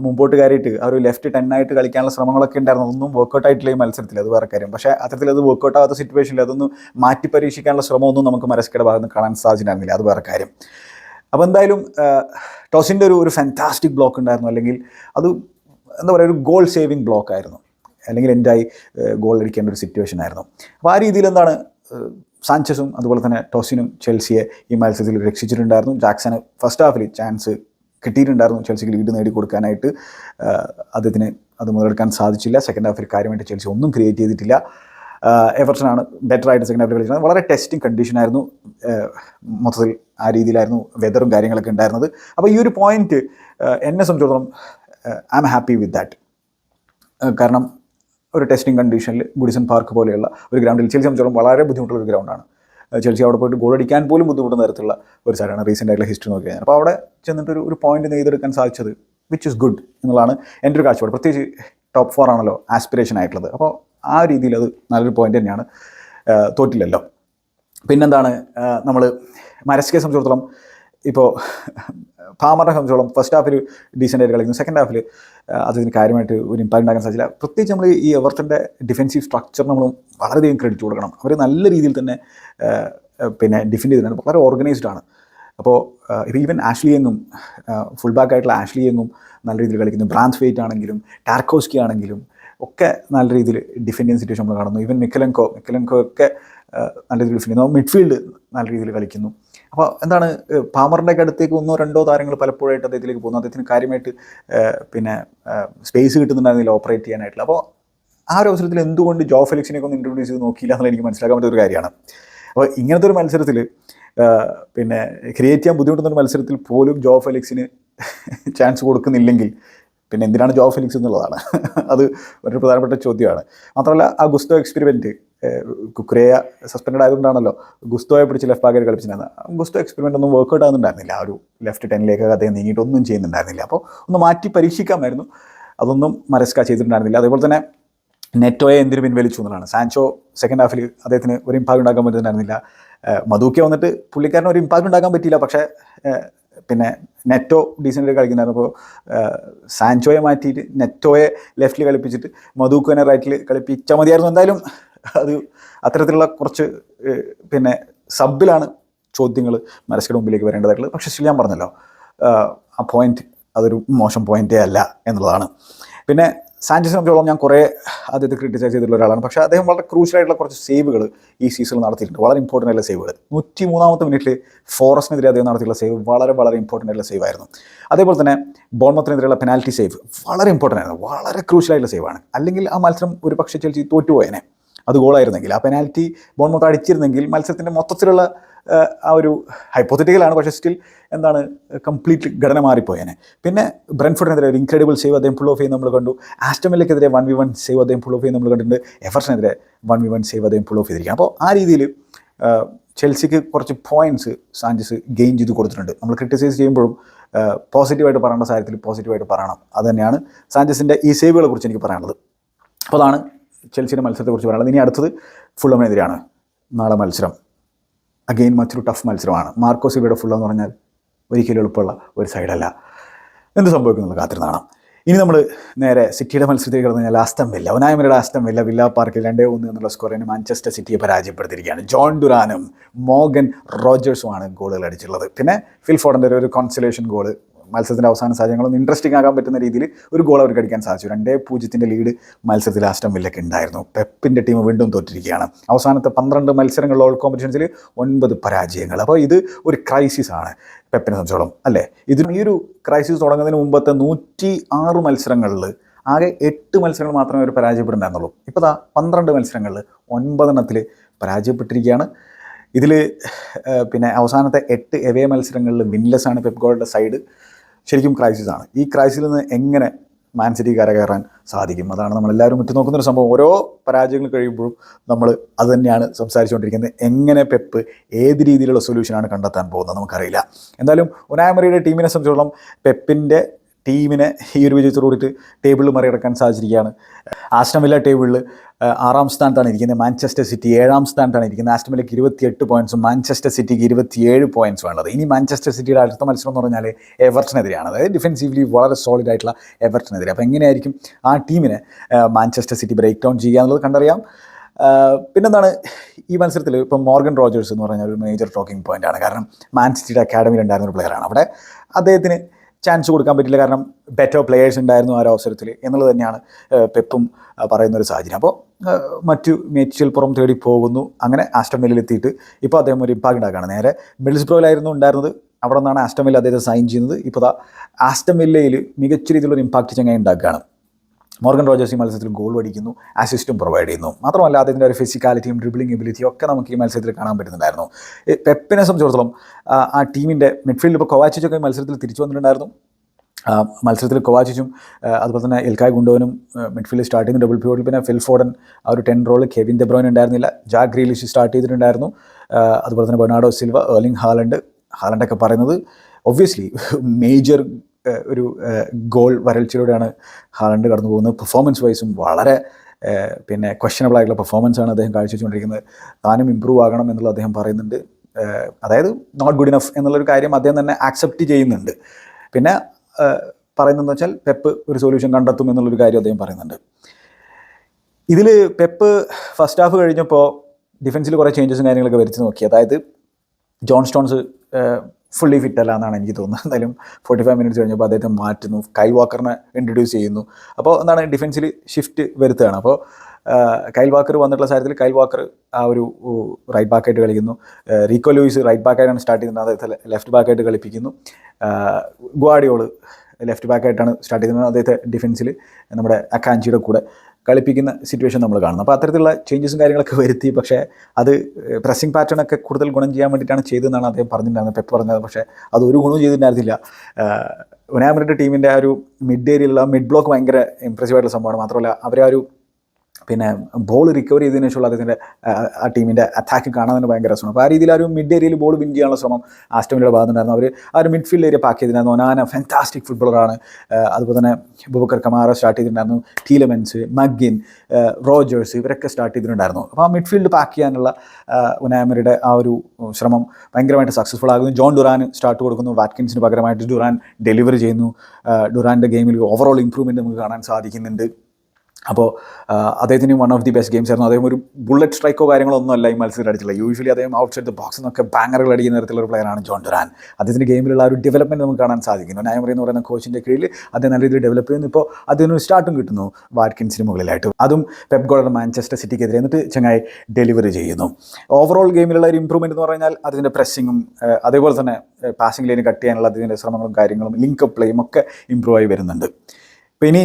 മുമ്പോട്ട് കയറിയിട്ട് ആ ഒരു ലെഫ്റ്റ് ആയിട്ട് കളിക്കാനുള്ള ശ്രമങ്ങളൊക്കെ ഉണ്ടായിരുന്നു. ഒന്നും വർക്കൗട്ട് ആയിട്ടില്ല ഈ മത്സരത്തിൽ അത് വേറെ കാര്യം. പക്ഷേ അത്തരത്തിൽ അത് വർക്കൗട്ട് ആവാത്ത സിറ്റുവേഷനിൽ അതൊന്നും മാറ്റി പരീക്ഷിക്കാനുള്ള ശ്രമമൊന്നും നമുക്ക് മരസ്കയുടെ ഭാഗത്ത് കാണാൻ സാധിച്ചിട്ടുണ്ടായിരുന്നില്ല. അത് വേറെ കാര്യം. അപ്പോൾ എന്തായാലും ടോസിന്റെ ഒരു ഒരു ഫാന്റാസ്റ്റിക് ബ്ലോക്ക് ഉണ്ടായിരുന്നു. അല്ലെങ്കിൽ അത് എന്താ പറയുക ഒരു ഗോൾ സേവിങ് ബ്ലോക്ക് ആയിരുന്നു. അല്ലെങ്കിൽ ആയി ഗോൾ അടിക്കേണ്ട ഒരു സിറ്റുവേഷൻ ആയിരുന്നു. അപ്പോൾ ആ രീതിയിൽ എന്താണ് സാഞ്ചസും അതുപോലെ തന്നെ ടോസിനും ചെൽസിയെ ഈ മത്സരത്തിൽ രക്ഷിച്ചിട്ടുണ്ടായിരുന്നു. ജാക്സന് ഫസ്റ്റ് ഹാഫിൽ ചാൻസ് കിട്ടിയിട്ടുണ്ടായിരുന്നു. ചെൽസിക്ക് ലീഡ് നേടിക്കൊടുക്കാനായിട്ട്. അദ്ദേഹത്തിന് അത് മുതലെടുക്കാൻ സാധിച്ചില്ല. സെക്കൻഡ് ഹാഫിൽ കാര്യമായിട്ട് ചെൽസി ഒന്നും ക്രിയേറ്റ് ചെയ്തിട്ടില്ല. എവർട്ടനാണ് ബെറ്റർ ആയിട്ട് സെക്കൻഡ് ഹാഫിൽ കളിച്ചത്. വളരെ ടെസ്റ്റിംഗ് കണ്ടീഷനായിരുന്നു മൊത്തത്തിൽ ആ രീതിയിലായിരുന്നു വെതറും കാര്യങ്ങളൊക്കെ ഉണ്ടായിരുന്നത്. അപ്പോൾ ഈ ഒരു പോയിന്റ് എന്നെ സംബന്ധിച്ചിടത്തോളം I am happy with that കാരണം ഒരു ടെസ്റ്റിംഗ് കണ്ടീഷനിൽ ഗുഡിസൺ പാർക്ക് പോലെയുള്ള ഒരു ഗ്രൗണ്ടിൽ ചെൽസി സംബന്ധിച്ചോളം വളരെ ബുദ്ധിമുട്ടുള്ള ഒരു ഗ്രൗണ്ടാണ് ചെൽസി അവിടെ പോയിട്ട് ഗോൾ അടിക്കാൻ പോലും ബുദ്ധിമുട്ടുന്ന തരത്തിലുള്ള ഒരു സ്ഥലമാണ് റീസെന്റ് ആയിട്ടുള്ള ഹിസ്റ്ററി നോക്കി അപ്പോൾ അവിടെ ചെന്നിട്ട് ഒരു ഒരു പോയിന്റ് നെയ്തെടുക്കാൻ സാധിച്ചത് വിച്ച് ഇസ് ഗുഡ് എന്നുള്ളതാണ് എന്റെ ഒരു കാഴ്ചപ്പാട്. പ്രത്യേകിച്ച് ടോപ്പ് ഫോർ ആണല്ലോ ആസ്പിറേഷൻ ആയിട്ടുള്ളത്. അപ്പോൾ ആ രീതിയിൽ അത് നല്ലൊരു പോയിന്റ് തന്നെയാണ്. തോറ്റില്ലല്ലോ. പിന്നെന്താണ്? നമ്മൾ മരസ്കയെ സംബന്ധിച്ചിടത്തോളം ഇപ്പോൾ പാമറിനെ സംബന്ധിച്ചോളം ഫസ്റ്റ് ഹാഫിൽ ഡീസന്റ് ആയിട്ട് കളിക്കുന്നു. സെക്കൻഡ് ഹാഫിൽ അതിന് കാര്യമായിട്ട് ഒരു ഇമ്പാക്ട് ഉണ്ടാക്കാൻ സാധിച്ചില്ല. പ്രത്യേകിച്ച് നമ്മൾ ഈ എവർത്തിന്റെ ഡിഫൻസീവ് സ്ട്രക്ചർ നമ്മൾ വളരെയധികം ക്രെഡിറ്റ് കൊടുക്കണം. അവർ നല്ല രീതിയിൽ തന്നെ പിന്നെ ഡിഫെൻഡ് ചെയ്തിട്ടുണ്ട്. വളരെ ഓർഗനൈസ്ഡ് ആണ്. അപ്പോൾ ഇപ്പോൾ even Ashley Young full back ആയിട്ടുള്ള ആഷ്ലി എങ്ങും നല്ല രീതിയിൽ കളിക്കുന്നു. ബ്രാൻസ് ഫെയ്റ്റ് ആണെങ്കിലും ടാർക്കോസ്കി ആണെങ്കിലും ഒക്കെ നല്ല രീതിയിൽ ഡിഫെൻഡിങ് സിറ്റുവേഷൻ നമ്മൾ കാണുന്നു. ഈവൻ മിക്കലൻകോ മിക്കലൻകോ ഒക്കെ നല്ല രീതിയിൽ ഡിഫെൻഡ് ചെയ്യുന്നു. മിഡ്ഫീൽഡ് നല്ല രീതിയിൽ കളിക്കുന്നു. അപ്പോൾ എന്താണ് പാമറിന്റെ അടുത്തേക്ക് ഒന്നോ രണ്ടോ താരങ്ങൾ പലപ്പോഴായിട്ട് അദ്ദേഹത്തിലേക്ക് പോകുന്നു. അദ്ദേഹത്തിന് കാര്യമായിട്ട് പിന്നെ സ്പേസ് കിട്ടുന്നുണ്ടായിരുന്നില്ല ഓപ്പറേറ്റ് ചെയ്യാനായിട്ടുള്ള. അപ്പോൾ ആ ഒരു അവസരത്തിൽ എന്തുകൊണ്ട് ജോ ഫെലിക്സിനെയൊക്കെ ഒന്ന് ഇൻട്രൊഡ്യൂസ് ചെയ്ത് നോക്കിയില്ല എന്നുള്ള എനിക്ക് മനസ്സിലാക്കാൻ പറ്റിയ ഒരു കാര്യമാണ്. അപ്പോൾ ഇങ്ങനത്തെ ഒരു മത്സരത്തിൽ പിന്നെ ക്രിയേറ്റ് ചെയ്യാൻ ബുദ്ധിമുട്ടുന്ന ഒരു മത്സരത്തിൽ പോലും ജോ ഫെലിക്സിന് ചാൻസ് കൊടുക്കുന്നില്ലെങ്കിൽ പിന്നെ എന്തിനാണ് ജോ ഫെലിക്സ് എന്നുള്ളതാണ്. അത് ഒരു പ്രധാനപ്പെട്ട ചോദ്യമാണ്. മാത്രമല്ല ആ ഗുസ്തോ എക്സ്പെരിമെന്റ് കുക്കുരേയ സസ്പെൻഡ് ആയതുകൊണ്ടാണല്ലോ ഗുസ്തോയെ പിടിച്ച് ലെഫ്റ്റ് ബാഗിൽ കളിച്ചിട്ടുണ്ടായിരുന്നത് ഗുസ്തോ എക്സ്പെരിമെന്റ് ഒന്നും വർക്കൗട്ട് ആകുന്നുണ്ടായിരുന്നില്ല ആ ഒരു ലെഫ്റ്റ് ടെന്നിലേക്ക് അദ്ദേഹം നീങ്ങിയിട്ട് ഒന്നും ചെയ്യുന്നുണ്ടായിരുന്നില്ല. അപ്പോൾ ഒന്ന് മാറ്റി പരീക്ഷിക്കാമായിരുന്നു. അതൊന്നും മരസ്ക ചെയ്തിട്ടുണ്ടായിരുന്നില്ല. അതേപോലെ തന്നെ നെറ്റോയെ എന്തിനു പിൻവലിച്ചു എന്നുള്ളതാണ്. സാൻചോ സെക്കൻഡ് ഹാഫിൽ അദ്ദേഹത്തിന് ഒരു ഇമ്പാക്ട് ഉണ്ടാക്കാൻ പറ്റുന്നുണ്ടായിരുന്നില്ല. മധുക്കെ വന്നിട്ട് പുള്ളിക്കാരന് ഒരു ഇമ്പാക്ട് ഉണ്ടാക്കാൻ പറ്റിയില്ല. പക്ഷേ പിന്നെ നെറ്റോ ഡീസന്റ് കളിക്കുന്നുണ്ടായിരുന്നു. അപ്പോൾ സാൻചോയെ മാറ്റിയിട്ട് നെറ്റോയെ ലെഫ്റ്റിൽ കളിപ്പിച്ചിട്ട് മധുക്കുവിനെ റൈറ്റിൽ കളിപ്പിച്ചാൽ മതിയായിരുന്നു. എന്തായാലും അത് അത്തരത്തിലുള്ള കുറച്ച് പിന്നെ സബിലാണ് ചോദ്യങ്ങൾ മനസ്സിന്റെ മുമ്പിലേക്ക് വരേണ്ടതായിട്ടുള്ളത്. പക്ഷേ ഞാൻ പറഞ്ഞല്ലോ ആ പോയിന്റ് അതൊരു മോശം പോയിന്റേ അല്ല എന്നുള്ളതാണ്. പിന്നെ സാഞ്ചസിനെ സംബന്ധിച്ചോളം ഞാൻ കുറേ അദ്ദേഹത്തെ ക്രിട്ടിസൈസ് ചെയ്തിട്ടുള്ള ഒരാളാണ്. പക്ഷേ അദ്ദേഹം വളരെ ക്രൂഷ്യൽ ആയിട്ടുള്ള കുറച്ച് സേവുകൾ ഈ സീസണിൽ നടത്തിയിട്ടുണ്ട്. വളരെ ഇമ്പോർട്ടന്റ് ആയിട്ടുള്ള സേവുകൾ നൂറ്റി മൂന്നാമത്തെ മിനിറ്റിൽ ഫോറസ്റ്റിനെതിരെ അദ്ദേഹം നടത്തിയിട്ടുള്ള സേവ് വളരെ വളരെ ഇമ്പോർട്ടന്റ് ആയിട്ടുള്ള സേവ് ആയിരുന്നു. അതേപോലെ തന്നെ ബോൺമത്തിനെതിരെയുള്ള പെനാൽറ്റി സേവ് വളരെ ഇമ്പോർട്ടന്റ് ആയിരുന്നു. വളരെ ക്രൂഷ്യൽ ആയിട്ടുള്ള സേവാണ് അല്ലെങ്കിൽ ആ മത്സരം ഒരു പക്ഷേ ചെൽസി തോറ്റുപോയേനെ. അത് ഗോളായിരുന്നെങ്കിൽ ആ പെനാൽറ്റി ബോൺമത്ത് അടിച്ചിരുന്നെങ്കിൽ മത്സരത്തിന്റെ മൊത്തത്തിലുള്ള ആ, ഒരു ഹൈപ്പോത്തറ്റിക്കലാണ് പക്ഷേ സ്റ്റിൽ എന്താണ് കംപ്ലീറ്റ് ഘടന മാറിപ്പോയേനെ. പിന്നെ ബ്രെൻഫോർഡിനെതിരെ ഒരു ഇൻക്രെഡിബിൾ സേവ് അദ്ദേഹം പുൾ ഓഫ് ചെയ്യുന്ന നമ്മൾ കണ്ടു. ആസ്റ്റമിലേക്കെതിരെ വൺ വി വൺ സേവ് അദ്ദേഹം പുൾ ഓഫ് ചെയ്യുന്ന നമ്മൾ കണ്ടിട്ടുണ്ട്. എഫർസിനെതിരെ വൺ വി വൺ സേവ് അദ്ദേഹം പുൾ ഓഫ് ചെയ്തിരിക്കുക അപ്പോൾ ആ രീതിയിൽ ചെൽസിക്ക് കുറച്ച് പോയിന്റ്സ് സാഞ്ചസ് ഗെയിൻ ചെയ്ത് കൊടുത്തിട്ടുണ്ട്. നമ്മൾ ക്രിട്ടിസൈസ് ചെയ്യുമ്പോഴും പോസിറ്റീവായിട്ട് പറയേണ്ട കാര്യത്തിൽ പോസിറ്റീവായിട്ട് പറയണം. അതുതന്നെയാണ് സാഞ്ചസിന്റെ ഈ സേവുകളെക്കുറിച്ച് എനിക്ക് പറയാനുള്ളത്. അപ്പോൾ അതാണ് ചെൽസിയുടെ മത്സരത്തെക്കുറിച്ച് പറയാനുള്ളത്. ഇനി അടുത്തത് ഫുള്ളമിനെതിരെയാണ് നാളെ മത്സരം. അഗെയിൻ മറ്റൊരു ടഫ് മത്സരമാണ്. മാർക്കോ സിബയുടെ ഫുൾ എന്ന് പറഞ്ഞാൽ ഒരിക്കലും എളുപ്പമുള്ള ഒരു സൈഡല്ല എന്ത് സംഭവിക്കുന്നുള്ള കാത്തിരുന്ന് കാണാം. ഇനി നമ്മൾ നേരെ സിറ്റിയുടെ മത്സരത്തിൽ കിടന്നു കഴിഞ്ഞാൽ ആസ്റ്റം വില്ല. ഒനായമരുടെ ആസ്റ്റം വില്ല. വില്ല പാർക്കിൽ രണ്ടേ ഒന്ന് എന്നുള്ള സ്കോറിന് മാഞ്ചസ്റ്റർ സിറ്റിയെ പരാജയപ്പെടുത്തിയിരിക്കുകയാണ്. ജോൺ ഡുറാനും മോഗൻ റോജേഴ്സുമാണ് ഗോളുകൾ അടിച്ചിട്ടുള്ളത്. പിന്നെ ഫിൽ ഫോർഡിന്റെ ഒരു കോൺസലേഷൻ ഗോൾ മത്സരത്തിന്റെ അവസാന സാഹചര്യങ്ങളൊന്നും ഇൻട്രസ്റ്റിംഗ് ആകാൻ പറ്റുന്ന രീതിയിൽ ഒരു ഗോൾ അവർക്ക് അടിക്കാൻ സാധിച്ചു. രണ്ടേ പൂജ്യത്തിന്റെ ലീഡ് മത്സരത്തിൽ ആസ്റ്റം വില്ലയ്ക്ക് ഉണ്ടായിരുന്നു. പെപ്പിന്റെ ടീം വീണ്ടും തോറ്റിരിക്കുകയാണ്. അവസാനത്തെ പന്ത്രണ്ട് മത്സരങ്ങളിൽ ഓൾ കോമ്പറ്റീഷൻസിൽ ഒൻപത് പരാജയങ്ങൾ. അപ്പോൾ ഇത് ഒരു ക്രൈസിസ് ആണ് പെപ്പിനെ സംബന്ധിച്ചോളം അല്ലേ? ഇതിന് ഈ ഒരു ക്രൈസിസ് തുടങ്ങുന്നതിന് മുമ്പത്തെ നൂറ്റി ആറ് മത്സരങ്ങളിൽ ആകെ എട്ട് മത്സരങ്ങൾ മാത്രമേ അവർ പരാജയപ്പെടുന്നുണ്ടായിരുന്നുള്ളൂ. ഇപ്പോൾ ദാ പന്ത്രണ്ട് മത്സരങ്ങളിൽ ഒൻപതെണ്ണത്തിൽ പരാജയപ്പെട്ടിരിക്കുകയാണ്. ഇതിൽ പിന്നെ അവസാനത്തെ എട്ട് എവേ മത്സരങ്ങളിൽ വിൻലെസ് ആണ് പെപ്പ് ഗോളുടെ സൈഡ് ശരിക്കും ക്രൈസിസ് ആണ്. ഈ ക്രൈസിൽ നിന്ന് എങ്ങനെ മാൻ സിറ്റി കരകയറാൻ സാധിക്കും? അതാണ് നമ്മളെല്ലാവരും ഉറ്റുനോക്കുന്ന ഒരു സംഭവം. ഓരോ പരാജയങ്ങൾ കഴിയുമ്പോഴും നമ്മൾ അത് തന്നെയാണ് സംസാരിച്ചുകൊണ്ടിരിക്കുന്നത്. എങ്ങനെ പെപ്പ് ഏത് രീതിയിലുള്ള സൊല്യൂഷനാണ് കണ്ടെത്താൻ പോകുന്നത് നമുക്കറിയില്ല. എന്തായാലും ഒനാമറിയുടെ ടീമിനെ സംബന്ധിച്ചോളം പെപ്പിന്റെ ടീമിനെ ഈ ഒരു വിജയത്തോടുകൂടിയിട്ട് ടേബിളിൽ മറികടക്കാൻ സാധിച്ചിരിക്കുകയാണ്. ആസ്റ്റമില്ല ടേബിളിൽ ആറാം സ്ഥാനത്താണ് ഇരിക്കുന്നത് മാഞ്ചസ്റ്റർ സിറ്റി. ഏഴാം സ്ഥാനത്താണ് ഇരിക്കുന്നത് ആസ്റ്റമിലേക്ക് ഇരുപത്തിയെട്ട് പോയിൻസും മാഞ്ചസ്റ്റർ സിറ്റിക്ക് ഇരുപത്തിയേഴ് പോയിന്റ്സും ഉള്ളത് ഇനി മാഞ്ചസ്റ്റർ സിറ്റിയുടെ അടുത്ത മത്സരം എന്ന് പറഞ്ഞാൽ എവർട്ടനെതിരെയാണ്. അതായത് ഡിഫെൻസീവ്ലി വളരെ സോളിഡ് ആയിട്ടുള്ള എവർട്ടനെതിരെ. അപ്പോൾ എങ്ങനെയായിരിക്കും ആ ടീമിനെ മാഞ്ചസ്റ്റർ സിറ്റി ബ്രേക്ക് ഡൗൺ ചെയ്യുക എന്നുള്ളത് കണ്ടറിയാം. പിന്നെന്താണ് ഈ മത്സരത്തിൽ ഇപ്പം മോർഗൻ റോജേഴ്സ് എന്ന് പറഞ്ഞ ഒരു മേജർ ടോക്കിംഗ് പോയിന്റാണ് കാരണം മാൻ സിറ്റിയുടെ അക്കാഡമിയിൽ ഉണ്ടായിരുന്ന ഒരു പ്ലെയറാണ് അവിടെ അദ്ദേഹത്തിന് ചാൻസ് കൊടുക്കാൻ പറ്റില്ല. കാരണം ബെറ്റർ പ്ലെയേഴ്സ് ഉണ്ടായിരുന്നു ആ ഒരു അവസരത്തിൽ എന്നുള്ളത് തന്നെയാണ് പെപ്പും പറയുന്ന ഒരു സാഹചര്യം. അപ്പോൾ മറ്റു മേച്ചിൽ പുറം തേടി പോകുന്നു. അങ്ങനെ ആസ്റ്റം എത്തിയിട്ട് ഇപ്പോൾ അദ്ദേഹം ഒരു ഇമ്പാക്ട് ഉണ്ടാക്കുകയാണ്. നേരെ മിഡിൽസ്ബ്രോയിലായിരുന്നു ഉണ്ടായിരുന്നത്. അവിടെ നിന്നാണ് ആസ്റ്റം വില്ല അദ്ദേഹത്തെ സൈൻ ചെയ്യുന്നത്. ഇപ്പോൾ ആസ്റ്റം വില്ലയിൽ മികച്ച രീതിയിലുള്ള ഇമ്പാക്റ്റ് ചങ്ങായി ഉണ്ടാക്കുകയാണ്. മോർഗൻ റോജേഴ്സ് ഈ മത്സരത്തിൽ ഗോൾ അടിക്കുന്നു അസിസ്റ്റും പ്രൊവൈഡ് ചെയ്യുന്നു. മാത്രമല്ല അതിന്റെ ഒരു ഫിസിക്കാലിറ്റിയും ഡ്രിബിളിംഗ് എബിലിറ്റിയും ഒക്കെ നമുക്ക് ഈ മത്സരത്തിൽ കാണാൻ പറ്റുന്നുണ്ടായിരുന്നു. പെപ്പിനെ സംബന്ധിച്ചിടത്തോളം ആ ടീമിന്റെ മിഡ്ഫീൽഡ് ഇപ്പോൾ കൊവാച്ചിച്ചൊക്കെ ഈ മത്സരത്തിൽ തിരിച്ചു വന്നിട്ടുണ്ടായിരുന്നു. മത്സരത്തിൽ കൊവാച്ചിച്ചും അതുപോലെ തന്നെ എൽക്കായ് ഗുണ്ടോനും മിഡ്ഫീൽഡ് സ്റ്റാർട്ട് ചെയ്യുന്ന ഡബിൾ പിയോഡിൽ പിന്നെ ഫിൽ ഫോഡൻ ആ ഒരു ടെൻ റോൾ കെവിൻ ദെബ്രോയിൻ ഉണ്ടായിരുന്നില്ല. ജാക്ക് ഗ്രീലിഷ് സ്റ്റാർട്ട് ചെയ്തിട്ടുണ്ടായിരുന്നു. അതുപോലെ തന്നെ ബെർണാഡോ സിൽവ ഏർലിംഗ് ഹാലൻഡ് ഹാലൻഡൊക്കെ പറയുന്നത് ഒബ്വിയസ്ലി മേജർ ഒരു ഗോൾ വരൾച്ചയിലൂടെയാണ് ഹാലണ്ട് കടന്നു പോകുന്നത്. പെർഫോമൻസ് വൈസും വളരെ പിന്നെ ക്വസ്റ്റനബിൾ ആയിട്ടുള്ള പെർഫോമൻസ് ആണ് അദ്ദേഹം കാഴ്ചവെച്ചുകൊണ്ടിരിക്കുന്നത്. താനും ഇമ്പ്രൂവ് ആകണം എന്നുള്ള അദ്ദേഹം പറയുന്നുണ്ട്. അതായത് നോട്ട് ഗുഡ് ഇനഫ് എന്നുള്ളൊരു കാര്യം അദ്ദേഹം തന്നെ ആക്സെപ്റ്റ് ചെയ്യുന്നുണ്ട്. പിന്നെ പറയുന്നതെന്ന് വെച്ചാൽ പെപ്പ് ഒരു സൊല്യൂഷൻ കണ്ടെത്തും എന്നുള്ളൊരു കാര്യം അദ്ദേഹം പറയുന്നുണ്ട്. ഇതിൽ പെപ്പ് ഫസ്റ്റ് ഹാഫ് കഴിഞ്ഞപ്പോൾ ഡിഫൻസിൽ കുറേ ചേഞ്ചസും കാര്യങ്ങളൊക്കെ വരുത്തി നോക്കി. അതായത് ജോൺ സ്റ്റോൺസ് ഫുള്ളി ഫിറ്റ് അല്ല എന്നാണ് എനിക്ക് തോന്നുന്നത്. എന്തായാലും ഫോർട്ടി ഫൈവ് മിനിറ്റ്സ് കഴിഞ്ഞപ്പോൾ അദ്ദേഹത്തെ മാറ്റുന്നു. കൈൽ വാക്കറിനെ ഇൻട്രൊഡ്യൂസ് ചെയ്യുന്നു. അപ്പോൾ എന്താണ് ഡിഫൻസിൽ ഷിഫ്റ്റ് വരുത്തുകയാണ്. അപ്പോൾ കൈൽ വാക്കർ വന്നിട്ടുള്ള സാഹചര്യത്തിൽ കൈൽ വാക്കർ ആ ഒരു റൈറ്റ് ബാക്കായിട്ട് കളിക്കുന്നു. റീക്കോ ലൂയിസ് റൈറ്റ് ബാക്കായിട്ടാണ് സ്റ്റാർട്ട് ചെയ്യുന്നത്. അദ്ദേഹത്തെ ലെഫ്റ്റ് ബാക്കായിട്ട് കളിപ്പിക്കുന്നു. ഗ്വാഡിയോൾ ലെഫ്റ്റ് ബാക്കായിട്ടാണ് സ്റ്റാർട്ട് ചെയ്യുന്നത്. അദ്ദേഹത്തെ ഡിഫൻസിൽ നമ്മുടെ അക്കാഞ്ചിയുടെ കൂടെ. കളിപ്പിക്കുന്ന സിറ്റുവേഷൻ നമ്മൾ കാണുന്നത് അപ്പോൾ അത്തരത്തിലുള്ള ചേഞ്ചസും കാര്യങ്ങളൊക്കെ വരുത്തി. പക്ഷേ അത് പ്രസ്സിംഗ് പാറ്റേൺ ഒക്കെ കൂടുതൽ ഗുണം ചെയ്യാൻ വേണ്ടിയിട്ടാണ് ചെയ്തതെന്നാണ് അദ്ദേഹം പറഞ്ഞിട്ടുണ്ടായിരുന്നത് പെപ്പ് പറഞ്ഞത്. പക്ഷേ അത് ഒരു ഗുണവും ചെയ്തിട്ടുണ്ടായിരുന്നില്ല. ഒനാമറിന്റെ ടീമിന്റെ ആ ഒരു മിഡ് ഏരിയയിലുള്ള മിഡ് ബ്ലോക്ക് ഭയങ്കര ഇമ്പ്രസീവ് ആയിട്ടുള്ള സംഭവമാണ്. മാത്രമല്ല അവരെ ആ ഒരു പിന്നെ ബോൾ റിക്കവർ ചെയ്തതിനു ശേഷമുള്ള അദ്ദേഹത്തിന്റെ ആ ടീമിന്റെ അറ്റാക്ക് കാണാൻ തന്നെ ഭയങ്കര രസമാണ്. അപ്പോൾ ആ രീതിയിൽ ആ ഒരു മിഡ് ഏരിയയിൽ ബോൾ വിൻ ചെയ്യാനുള്ള ശ്രമം ആസ്റ്റമിയുടെ ഭാഗത്തുണ്ടായിരുന്നു. അവർ ആ ഒരു മിഡ്ഫീൽഡ് ഏരിയ പാക്ക് ചെയ്തിട്ടുണ്ടായിരുന്നു. ഒനാന ഫാന്റാസ്റ്റിക് ഫുട്ബോളറാണ് അതുപോലെ തന്നെ ബുബക്കർ കമാറ സ്റ്റാർട്ട് ചെയ്തിട്ടുണ്ടായിരുന്നു. ടീലമെൻസ് മഗിൻ റോജേഴ്സ് ഇവരൊക്കെ സ്റ്റാർട്ട് ചെയ്തിട്ടുണ്ടായിരുന്നു. അപ്പോൾ ആ മിഡ്ഫീൽഡ് പാക്ക് ചെയ്യാനുള്ള ഉനാമരുടെ ആ ഒരു ശ്രമം ഭയങ്കരമായിട്ട് സക്സസ്ഫുൾ ആകുന്നു. ജോൺ ഡുറാൻ സ്റ്റാർട്ട് കൊടുക്കുന്നു. വാറ്റ്കിൻസിന് പകരമായിട്ട് ഡുറാൻ ഡെലിവറി ചെയ്യുന്നു. ഡുറാന്റെ ഗെയിമിൽ ഓവറോൾ ഇമ്പ്രൂവ്മെന്റ് നമുക്ക് കാണാൻ സാധിക്കുന്നുണ്ട്. അപ്പോൾ അദ്ദേഹത്തിന് one of the best games ആയിരുന്നു. അദ്ദേഹം ഒരു ബുള്ളറ്റ് സ്ട്രൈക്കോ കാര്യങ്ങളോ ഒന്നും അല്ല ഈ മത്സരത്തിൽ അടിച്ചില്ല യൂഷ്വലി അദ്ദേഹം ഔട്ട് സൈഡ് ദ ബോക്സ് എന്നൊക്കെ ബാങ്ങറുകൾ അടിക്കുന്ന തരത്തിലുള്ള ഒരു പ്ലെയറാണ് ജോൺ ഡുറാൻ അദ്ദേഹത്തിന്റെ ഗെയിമിലുള്ള ആ ഒരു ഡെവലപ്മെന്റ് നമുക്ക് കാണാൻ സാധിക്കുന്നു. നയമറി എന്ന് പറയുന്ന കോച്ചിന്റെ കീഴിൽ അദ്ദേഹം നല്ല രീതിയിൽ ഡെവലപ്പ് ചെയ്യുന്നു. ഇപ്പോൾ അതിനൊരു സ്റ്റാർട്ടും കിട്ടുന്നു വാട്കിൻസിന് മുകളിലായിട്ട്. അതും പെപ് ഗോളർ മാഞ്ചസ്റ്റർ സിറ്റിക്കെതിരെ എന്നിട്ട് ചങ്ങായി ഡെലിവറി ചെയ്യുന്നു. ഓവറോൾ ഗെയിമിലുള്ള ഒരു ഇമ്പ്രൂവ്മെന്റ് എന്ന് പറഞ്ഞാൽ അതിന്റെ പ്രസ്സിങ്ങും അതേപോലെ തന്നെ പാസിംഗ് ലൈന് കട്ട് ചെയ്യാനുള്ള അതിന്റെ ശ്രമങ്ങളും കാര്യങ്ങളും ലിങ്ക് പ്ലേയും ഒക്കെ ഇമ്പ്രൂവ് ആയി വരുന്നുണ്ട്. ഇപ്പോൾ ഇനി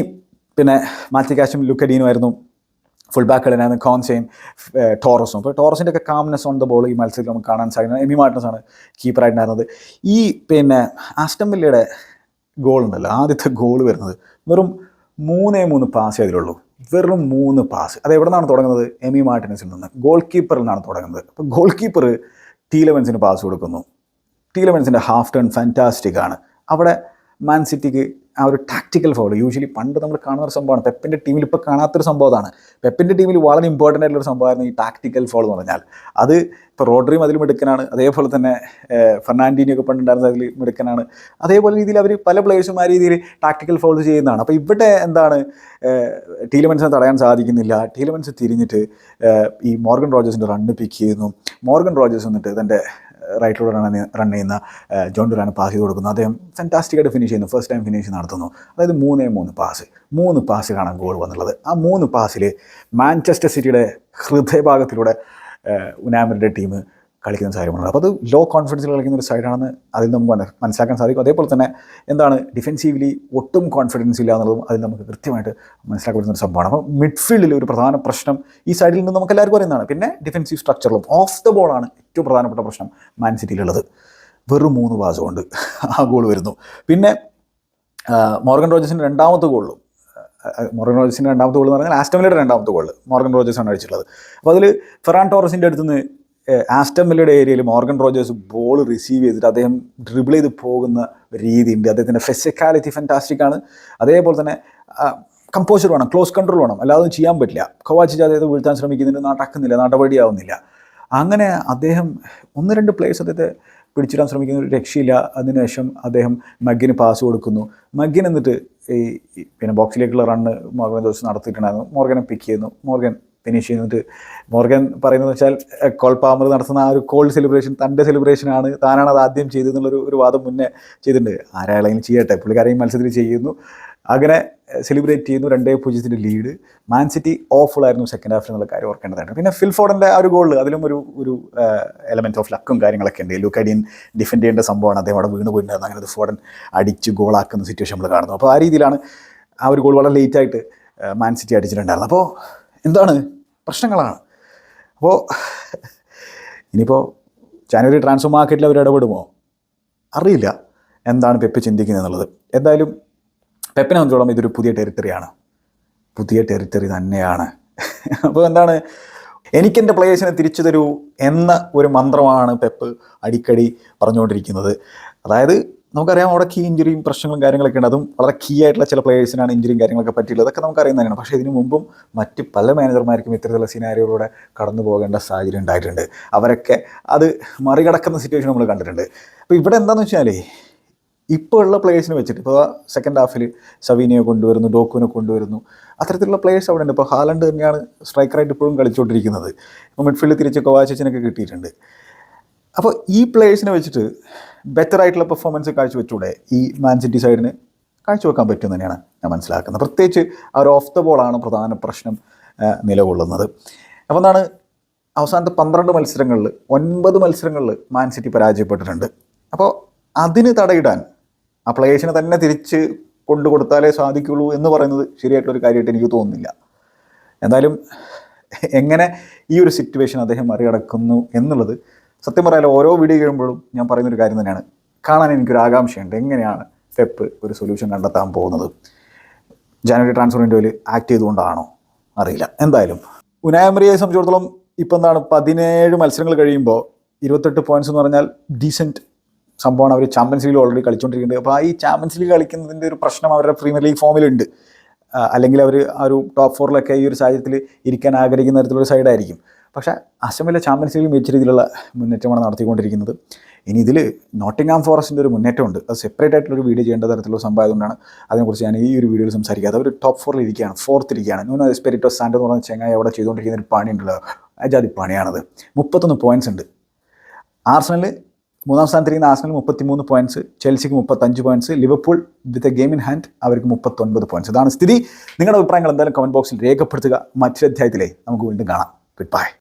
പിന്നെ മാറ്റിക്കാശും ലുക്കഡീനും ആയിരുന്നു ഫുൾ ബാക്ക് കളിനായിരുന്നു കോൺസെയും ടോറസും. അപ്പോൾ ടോറസിന്റെ ഒക്കെ കാംനെസ് ഓൺ ദ ബോൾ ഈ മത്സരത്തിൽ നമുക്ക് കാണാൻ സാധിക്കുന്നത് എമി മാർട്ടിനസ് ആണ് കീപ്പറായിട്ടുണ്ടായിരുന്നത് ഈ പിന്നെ ആസ്റ്റംബില്ലയുടെ ഗോൾ ഉണ്ടല്ലോ ആദ്യത്തെ ഗോൾ വരുന്നത് വെറും മൂന്നേ മൂന്ന് പാസ് അതിലുള്ളൂ. വെറും മൂന്ന് പാസ് അത് എവിടെ നിന്നാണ് തുടങ്ങുന്നത്? എമി മാർട്ടിനസിൽ നിന്ന്. ഗോൾ കീപ്പറിൽ നിന്നാണ് തുടങ്ങുന്നത്. അപ്പോൾ ഗോൾ കീപ്പർ ടീലവൻസിന് പാസ് കൊടുക്കുന്നു. ടീലവൻസിന്റെ ഹാഫ് ടേൺ ഫാന്റാസ്റ്റിക് ആണ്. അവിടെ മാൻ സിറ്റിക്ക് ആ ഒരു ടാക്റ്റിക്കൽ ഫോൾ യൂഷ്വലി പണ്ട് നമ്മൾ കാണുന്ന ഒരു സംഭവമാണ്. പെപ്പിന്റെ ടീമിൽ ഇപ്പോൾ കാണാത്തൊരു സംഭവമാണ് പെപ്പിന്റെ ടീമിൽ വളരെ ഇമ്പോർട്ടന്റ് ആയിട്ടുള്ള ഒരു സംഭവമായിരുന്നു ഈ ടാക്റ്റിക്കൽ ഫോൾ എന്ന് പറഞ്ഞാൽ. അത് ഇപ്പോൾ റോഡ്രിയും അതിൽ മിടുക്കനാണ്. അതേപോലെ തന്നെ ഫെർണാൻഡീനിയൊക്കെ പണ്ടുണ്ടായിരുന്നത് അതിൽ മിടുക്കനാണ്. അതേപോലെ രീതിയിൽ അവർ പല പ്ലേയേഴ്സും ആ രീതിയിൽ ടാക്റ്റിക്കൽ ഫോൾ ചെയ്യുന്നതാണ്. അപ്പോൾ ഇവിടെ എന്താണ് ടീലമെൻസിനെ തടയാൻ സാധിക്കുന്നില്ല. ടീലമെൻസ് തിരിഞ്ഞിട്ട് ഈ മോർഗൻ റോജേഴ്സിന്റെ റണ്ണ് പിക്ക് ചെയ്യുന്നു. മോർഗൻ റോജേഴ്സ് എന്നിട്ട് തന്റെ റൈറ്റിലൂടെ റൺ ചെയ്യുന്ന ജോൺ ഡുറാന് പാസ് ചെയ്ത് കൊടുക്കുന്നു അദ്ദേഹം ഫാന്റാസ്റ്റിക്കായിട്ട് ഫിനിഷ് ചെയ്യുന്നു. ഫസ്റ്റ് ടൈം ഫിനിഷ് നടത്തുന്നു. അതായത് മൂന്നേ മൂന്ന് പാസ് മൂന്ന് പാസ് കാണാൻ ഗോൾ വന്നുള്ളത്. ആ മൂന്ന് പാസിൽ മാഞ്ചസ്റ്റർ സിറ്റിയുടെ ഹൃദയഭാഗത്തിലൂടെ ഉനാമരുടെ ടീം കളിക്കുന്ന സാഹചര്യമാണ്. അപ്പോൾ അത് ലോ കോൺഫിഡൻസിൽ കളിക്കുന്ന ഒരു സൈഡാണെന്ന് അതിൽ നമുക്ക് മന- മനസ്സിലാക്കാൻ സാധിക്കും. അതേപോലെ തന്നെ എന്താണ് ഡിഫെൻസീവ്ലി ഒട്ടും കോൺഫിഡൻസ് ഇല്ല എന്നുള്ളതും അതിൽ നമുക്ക് കൃത്യമായിട്ട് മനസ്സിലാക്കി ഒരു സംഭവമാണ്. അപ്പോൾ മിഡ്ഫീൽഡിൽ ഒരു പ്രധാന പ്രശ്നം ഈ സൈഡിൽ നിന്ന് നമുക്ക് എല്ലാവർക്കും അറിയുന്നതാണ്. പിന്നെ ഡിഫെൻസീവ് സ്ട്രക്ചറിലും ഓഫ് ദ ബോളാണ് ഏറ്റവും പ്രധാനപ്പെട്ട പ്രശ്നം മാൻ സിറ്റിയിലുള്ളത് വെറും മൂന്ന് പാസ് കൊണ്ട് ആ ഗോൾ വരുന്നു. പിന്നെ മോർഗൻ റോജേഴ്സിന്റെ രണ്ടാമത്തെ ഗോളിലും മോർഗൻ റോജേഴ്സിന്റെ രണ്ടാമത്തെ ഗോൾ എന്ന് പറഞ്ഞാൽ ആസ്റ്റമിലയുടെ രണ്ടാമത്തെ ഗോൾ മോർഗൻ റോജസ് ആണ് അടിച്ചിട്ടുള്ളത്. അപ്പോൾ അതിൽ ഫെറാൻ ടോറസിന്റെ അടുത്ത് നിന്ന് ആസ്റ്റമിലയുടെ ഏരിയയിൽ മോർഗൻ റോജേഴ്സ് ബോൾ റിസീവ് ചെയ്തിട്ട് അദ്ദേഹം ഡ്രിബിൾ ചെയ്ത് പോകുന്ന രീതിയുണ്ട്. അദ്ദേഹത്തിന്റെ ഫെസിക്കാലിറ്റി ഫാന്റാസ്റ്റിക് ആണ്. അതേപോലെ തന്നെ കമ്പോസർ വേണം ക്ലോസ് കൺട്രോൾ വേണം. അല്ലാതെ ചെയ്യാൻ പറ്റില്ല. കവാച്ചിച്ച് അദ്ദേഹത്തെ വീഴ്ത്താൻ ശ്രമിക്കുന്നുണ്ട് നടക്കുന്നില്ല നടപടിയാവുന്നില്ല അങ്ങനെ അദ്ദേഹം ഒന്ന് രണ്ട് പ്ലേയേഴ്സ് അദ്ദേഹത്തെ പിടിച്ചിടാൻ ശ്രമിക്കുന്ന ഒരു രക്ഷയില്ല. അതിനുശേഷം അദ്ദേഹം മഗ്ഗിന് പാസ് കൊടുക്കുന്നു. മഗ്ഗിൻ എന്നിട്ട് ഈ പിന്നെ ബോക്സിലേക്കുള്ള റണ്ണ് മോർഗൻ ദിവസം നടത്തിയിട്ടുണ്ടായിരുന്നു. മോർഗനെ പിക്ക് ചെയ്യുന്നു. മോർഗൻ ഫിനിഷ് ചെയ്യുന്നത്. മോർഗൻ പറയുന്നത് വെച്ചാൽ കോൾ പാമർ നടത്തുന്ന ആ ഒരു കോൾ സെലിബ്രേഷൻ തന്റെ സെലിബ്രേഷനാണ് താനാണ് അത് ആദ്യം ചെയ്തതെന്നുള്ളൊരു ഒരു വാദം മുന്നേ ചെയ്തിട്ടുണ്ട്. ആരാളെങ്കിലും ചെയ്യട്ടെ. പുള്ളിക്കാരെയും മത്സരത്തിൽ ചെയ്യുന്നു. അങ്ങനെ സെലിബ്രേറ്റ് ചെയ്യുന്നു രണ്ടേ പൂജ്യത്തിന്റെ ലീഡ്. മാൻ സിറ്റി ആയിരുന്നു സെക്കൻഡ് ഹാഫിൽ എന്നുള്ള കാര്യം ഓർക്കേണ്ടതാണ് പിന്നെ ഫിൽ ഫോർഡിന്റെ ആ ഒരു ഗോൾ അതിലും ഒരു ഒരു എലമെന്റ് ഓഫ് ലക്കും കാര്യങ്ങളൊക്കെ ഉണ്ട്. ലുക്കഡിയൻ ഡിഫെൻഡ് ചെയ്യേണ്ട സംഭവമാണ്. അദ്ദേഹം അവിടെ വീണ് പോയിട്ടുണ്ടായിരുന്നു അങ്ങനെ ഫോർഡൻ അടിച്ച് ഗോളാക്കുന്ന സിറ്റുവേഷൻ നമ്മൾ കാണുന്നു. അപ്പോൾ ആ രീതിയിലാണ് ആ ഒരു ഗോൾ വളരെ ലേറ്റായിട്ട് മാൻ സിറ്റി അടിച്ചിട്ടുണ്ടായിരുന്നത്. അപ്പോൾ എന്താണ്? പ്രശ്നങ്ങളാണ്. അപ്പോൾ ഇനിയിപ്പോൾ ജാനുവരി ട്രാൻസ്ഫർ മാർക്കറ്റിൽ അവർ ഇടപെടുമോ? അറിയില്ല. എന്താണ് പെപ്പ് ചിന്തിക്കുന്നത് എന്നുള്ളത്. എന്തായാലും പെപ്പിനെ സംബന്ധിച്ചോളം ഇതൊരു പുതിയ ടെറിട്ടറിയാണ് പുതിയ ടെറിട്ടറി തന്നെയാണ്. അപ്പോൾ എന്താണ്? എനിക്കെന്റെ പ്ലേയേഴ്സിനെ തിരിച്ചു തരൂ എന്ന ഒരു മന്ത്രമാണ് പെപ്പ് അടിക്കടി പറഞ്ഞുകൊണ്ടിരിക്കുന്നത്. അതായത് നമുക്കറിയാം അവിടെ കീ ഇഞ്ചുറിയും പ്രശ്നങ്ങളും കാര്യങ്ങളൊക്കെ ഉണ്ട്. അതും വളരെ കീ ആയിട്ടുള്ള ചില പ്ലേയേഴ്സിനാണ് ഇഞ്ചുറിയും കാര്യങ്ങളൊക്കെ പറ്റിയുള്ളത് അതൊക്കെ നമുക്കറിയുന്നതാണ് പക്ഷേ ഇതിനു മുമ്പും മറ്റ് പല മാനേജർമാർക്കും ഇത്തരത്തിലുള്ള സിനാരിയോയിലൂടെ കടന്നു പോകേണ്ട സാഹചര്യം ഉണ്ടായിട്ടുണ്ട്. അവരൊക്കെ അത് മറികടക്കുന്ന സിറ്റുവേഷൻ നമ്മൾ കണ്ടിട്ടുണ്ട്. അപ്പോൾ ഇവിടെ എന്താണെന്ന് വെച്ചാൽ ഇപ്പോൾ ഉള്ള പ്ലേയേഴ്സിനെ വെച്ചിട്ട് ഇപ്പോൾ സെക്കൻഡ് ഹാഫിൽ സവീനയെ കൊണ്ടുവരുന്നു ഡോക്കുവിനെ കൊണ്ടുവരുന്നു. അത്തരത്തിലുള്ള പ്ലേയേഴ്സ് അവിടെ ഉണ്ട്. ഇപ്പോൾ ഹാലണ്ട് തന്നെയാണ് സ്ട്രൈക്കറായിട്ട് ഇപ്പോഴും കളിച്ചുകൊണ്ടിരിക്കുന്നത്. ഇപ്പോൾ മിഡ്ഫീൽഡിൽ തിരിച്ച് കൊവാച്ചിനൊക്കെ കിട്ടിയിട്ടുണ്ട്. അപ്പോൾ ഈ പ്ലേയേഴ്സിനെ വെച്ചിട്ട് ബെറ്റർ ആയിട്ടുള്ള പെർഫോമൻസ് കാഴ്ചവെച്ചൂടെ? ഈ മാൻ സിറ്റി സൈഡിന് കാഴ്ചവെക്കാൻ പറ്റും തന്നെയാണ് ഞാൻ മനസ്സിലാക്കുന്നത്. പ്രത്യേകിച്ച് ഒരു ഓഫ് ദ ബോളാണ് പ്രധാന പ്രശ്നം നിലകൊള്ളുന്നത്. അപ്പോൾ എന്താണ്? അവസാനത്തെ പന്ത്രണ്ട് മത്സരങ്ങളിൽ ഒൻപത് മത്സരങ്ങളിൽ മാൻ സിറ്റി പരാജയപ്പെട്ടിട്ടുണ്ട്. അപ്പോൾ അതിന് തടയിടാൻ ആ പ്ലേയേഴ്സിനെ തന്നെ തിരിച്ച് കൊണ്ടു കൊടുത്താലേ സാധിക്കുള്ളൂ എന്ന് പറയുന്നത് ശരിയായിട്ടുള്ളൊരു കാര്യമായിട്ട് എനിക്ക് തോന്നുന്നില്ല. എന്തായാലും എങ്ങനെ ഈ ഒരു സിറ്റുവേഷൻ അദ്ദേഹം മറികടക്കുന്നു എന്നുള്ളത് സത്യം പറയാലോ ഓരോ വീഡിയോ കഴിയുമ്പോഴും ഞാൻ പറയുന്നൊരു കാര്യം തന്നെയാണ്. കാണാൻ എനിക്കൊരു ആകാംക്ഷയുണ്ട്. എങ്ങനെയാണ് ഫെപ്പ് ഒരു സൊല്യൂഷൻ കണ്ടെത്താൻ പോകുന്നത്? ജാനുവരി ട്രാൻസ്ഫർ വിൻഡോയിൽ ആക്ട് ചെയ്തുകൊണ്ടാണോ? അറിയില്ല. എന്തായാലും ഉനായമറിയെ സംബന്ധിച്ചിടത്തോളം ഇപ്പം എന്താണ് പതിനേഴ് മത്സരങ്ങൾ കഴിയുമ്പോൾ ഇരുപത്തെട്ട് പോയിന്റ്സ് എന്ന് പറഞ്ഞാൽ ഡീസന്റ് സംഭവമാണ്. അവർ ചാമ്പ്യൻസ് ലീഗ് ഓൾറെഡി കളിച്ചുകൊണ്ടിരിക്കുന്നുണ്ട് അപ്പോൾ ആ ഈ ചാമ്പ്യൻസ് ലീഗ് കളിക്കുന്നതിന്റെ ഒരു പ്രശ്നം അവരുടെ പ്രീമിയർ ലീഗ് ഫോമിലുണ്ട് അല്ലെങ്കിൽ അവർ ആ ഒരു ടോപ്പ് ഫോറിലൊക്കെ ഈ ഒരു സാഹചര്യത്തിൽ ഇരിക്കാൻ ആഗ്രഹിക്കുന്ന തരത്തിലുള്ള സൈഡായിരിക്കും പക്ഷേ അസമിലെ ചാമ്പ്യൻസ് ലീഗ് മികച്ച രീതിയിലുള്ള മുന്നേറ്റമാണ് നടത്തിക്കൊണ്ടിരിക്കുന്നത്. ഇനി ഇതിൽ നോട്ടിംഗാം ഫോറസ്റ്റിന്റെ ഒരു മുന്നേറ്റമുണ്ട്. അത് സെപ്പറേറ്റ് ആയിട്ടുള്ള ഒരു വീഡിയോ ചെയ്യേണ്ട തരത്തിലുള്ള സംഭവം ആയതുകൊണ്ടാണ് അതിനെക്കുറിച്ച് ഞാൻ ഈ ഒരു വീഡിയോയിൽ സംസാരിക്കാതെ അവർ ടോപ്പ് ഫോറിൽ ഇരിക്കുകയാണ്. ഫോർത്ത് ഇരിക്കുകയാണ്. ന്യൂനോ എസ്പെരിറ്റോ സാൻഡ് എന്ന് പറഞ്ഞ ചെങ്ങായി അവിടെ ചെയ്തുകൊണ്ടിരിക്കുന്ന ഒരു പണി പണിയുണ്ടല്ലോ. അജാതി പണിയാണത്. മുപ്പത്തൊന്ന് പോയിന്റ്സ് ഉണ്ട്. ആർസണൽ മൂന്നാം സ്ഥാനത്തിരിക്കുന്ന ആർസണൽ മുപ്പത്തിമൂന്ന് പോയിന്റ്സ് ചെൽസിക്ക് മുപ്പത്തഞ്ച് points Liverpool with a game in hand അവർക്ക് മുപ്പത്തൊൻപത് പോയിന്റ്സ് ഇതാണ് സ്ഥിതി. നിങ്ങളുടെ അഭിപ്രായങ്ങൾ എന്തായാലും കമന്റ് ബോക്സിൽ രേഖപ്പെടുത്തുക. മറ്റൊരു അധ്യായത്തിലേ നമുക്ക് വീണ്ടും കാണാം. Good bye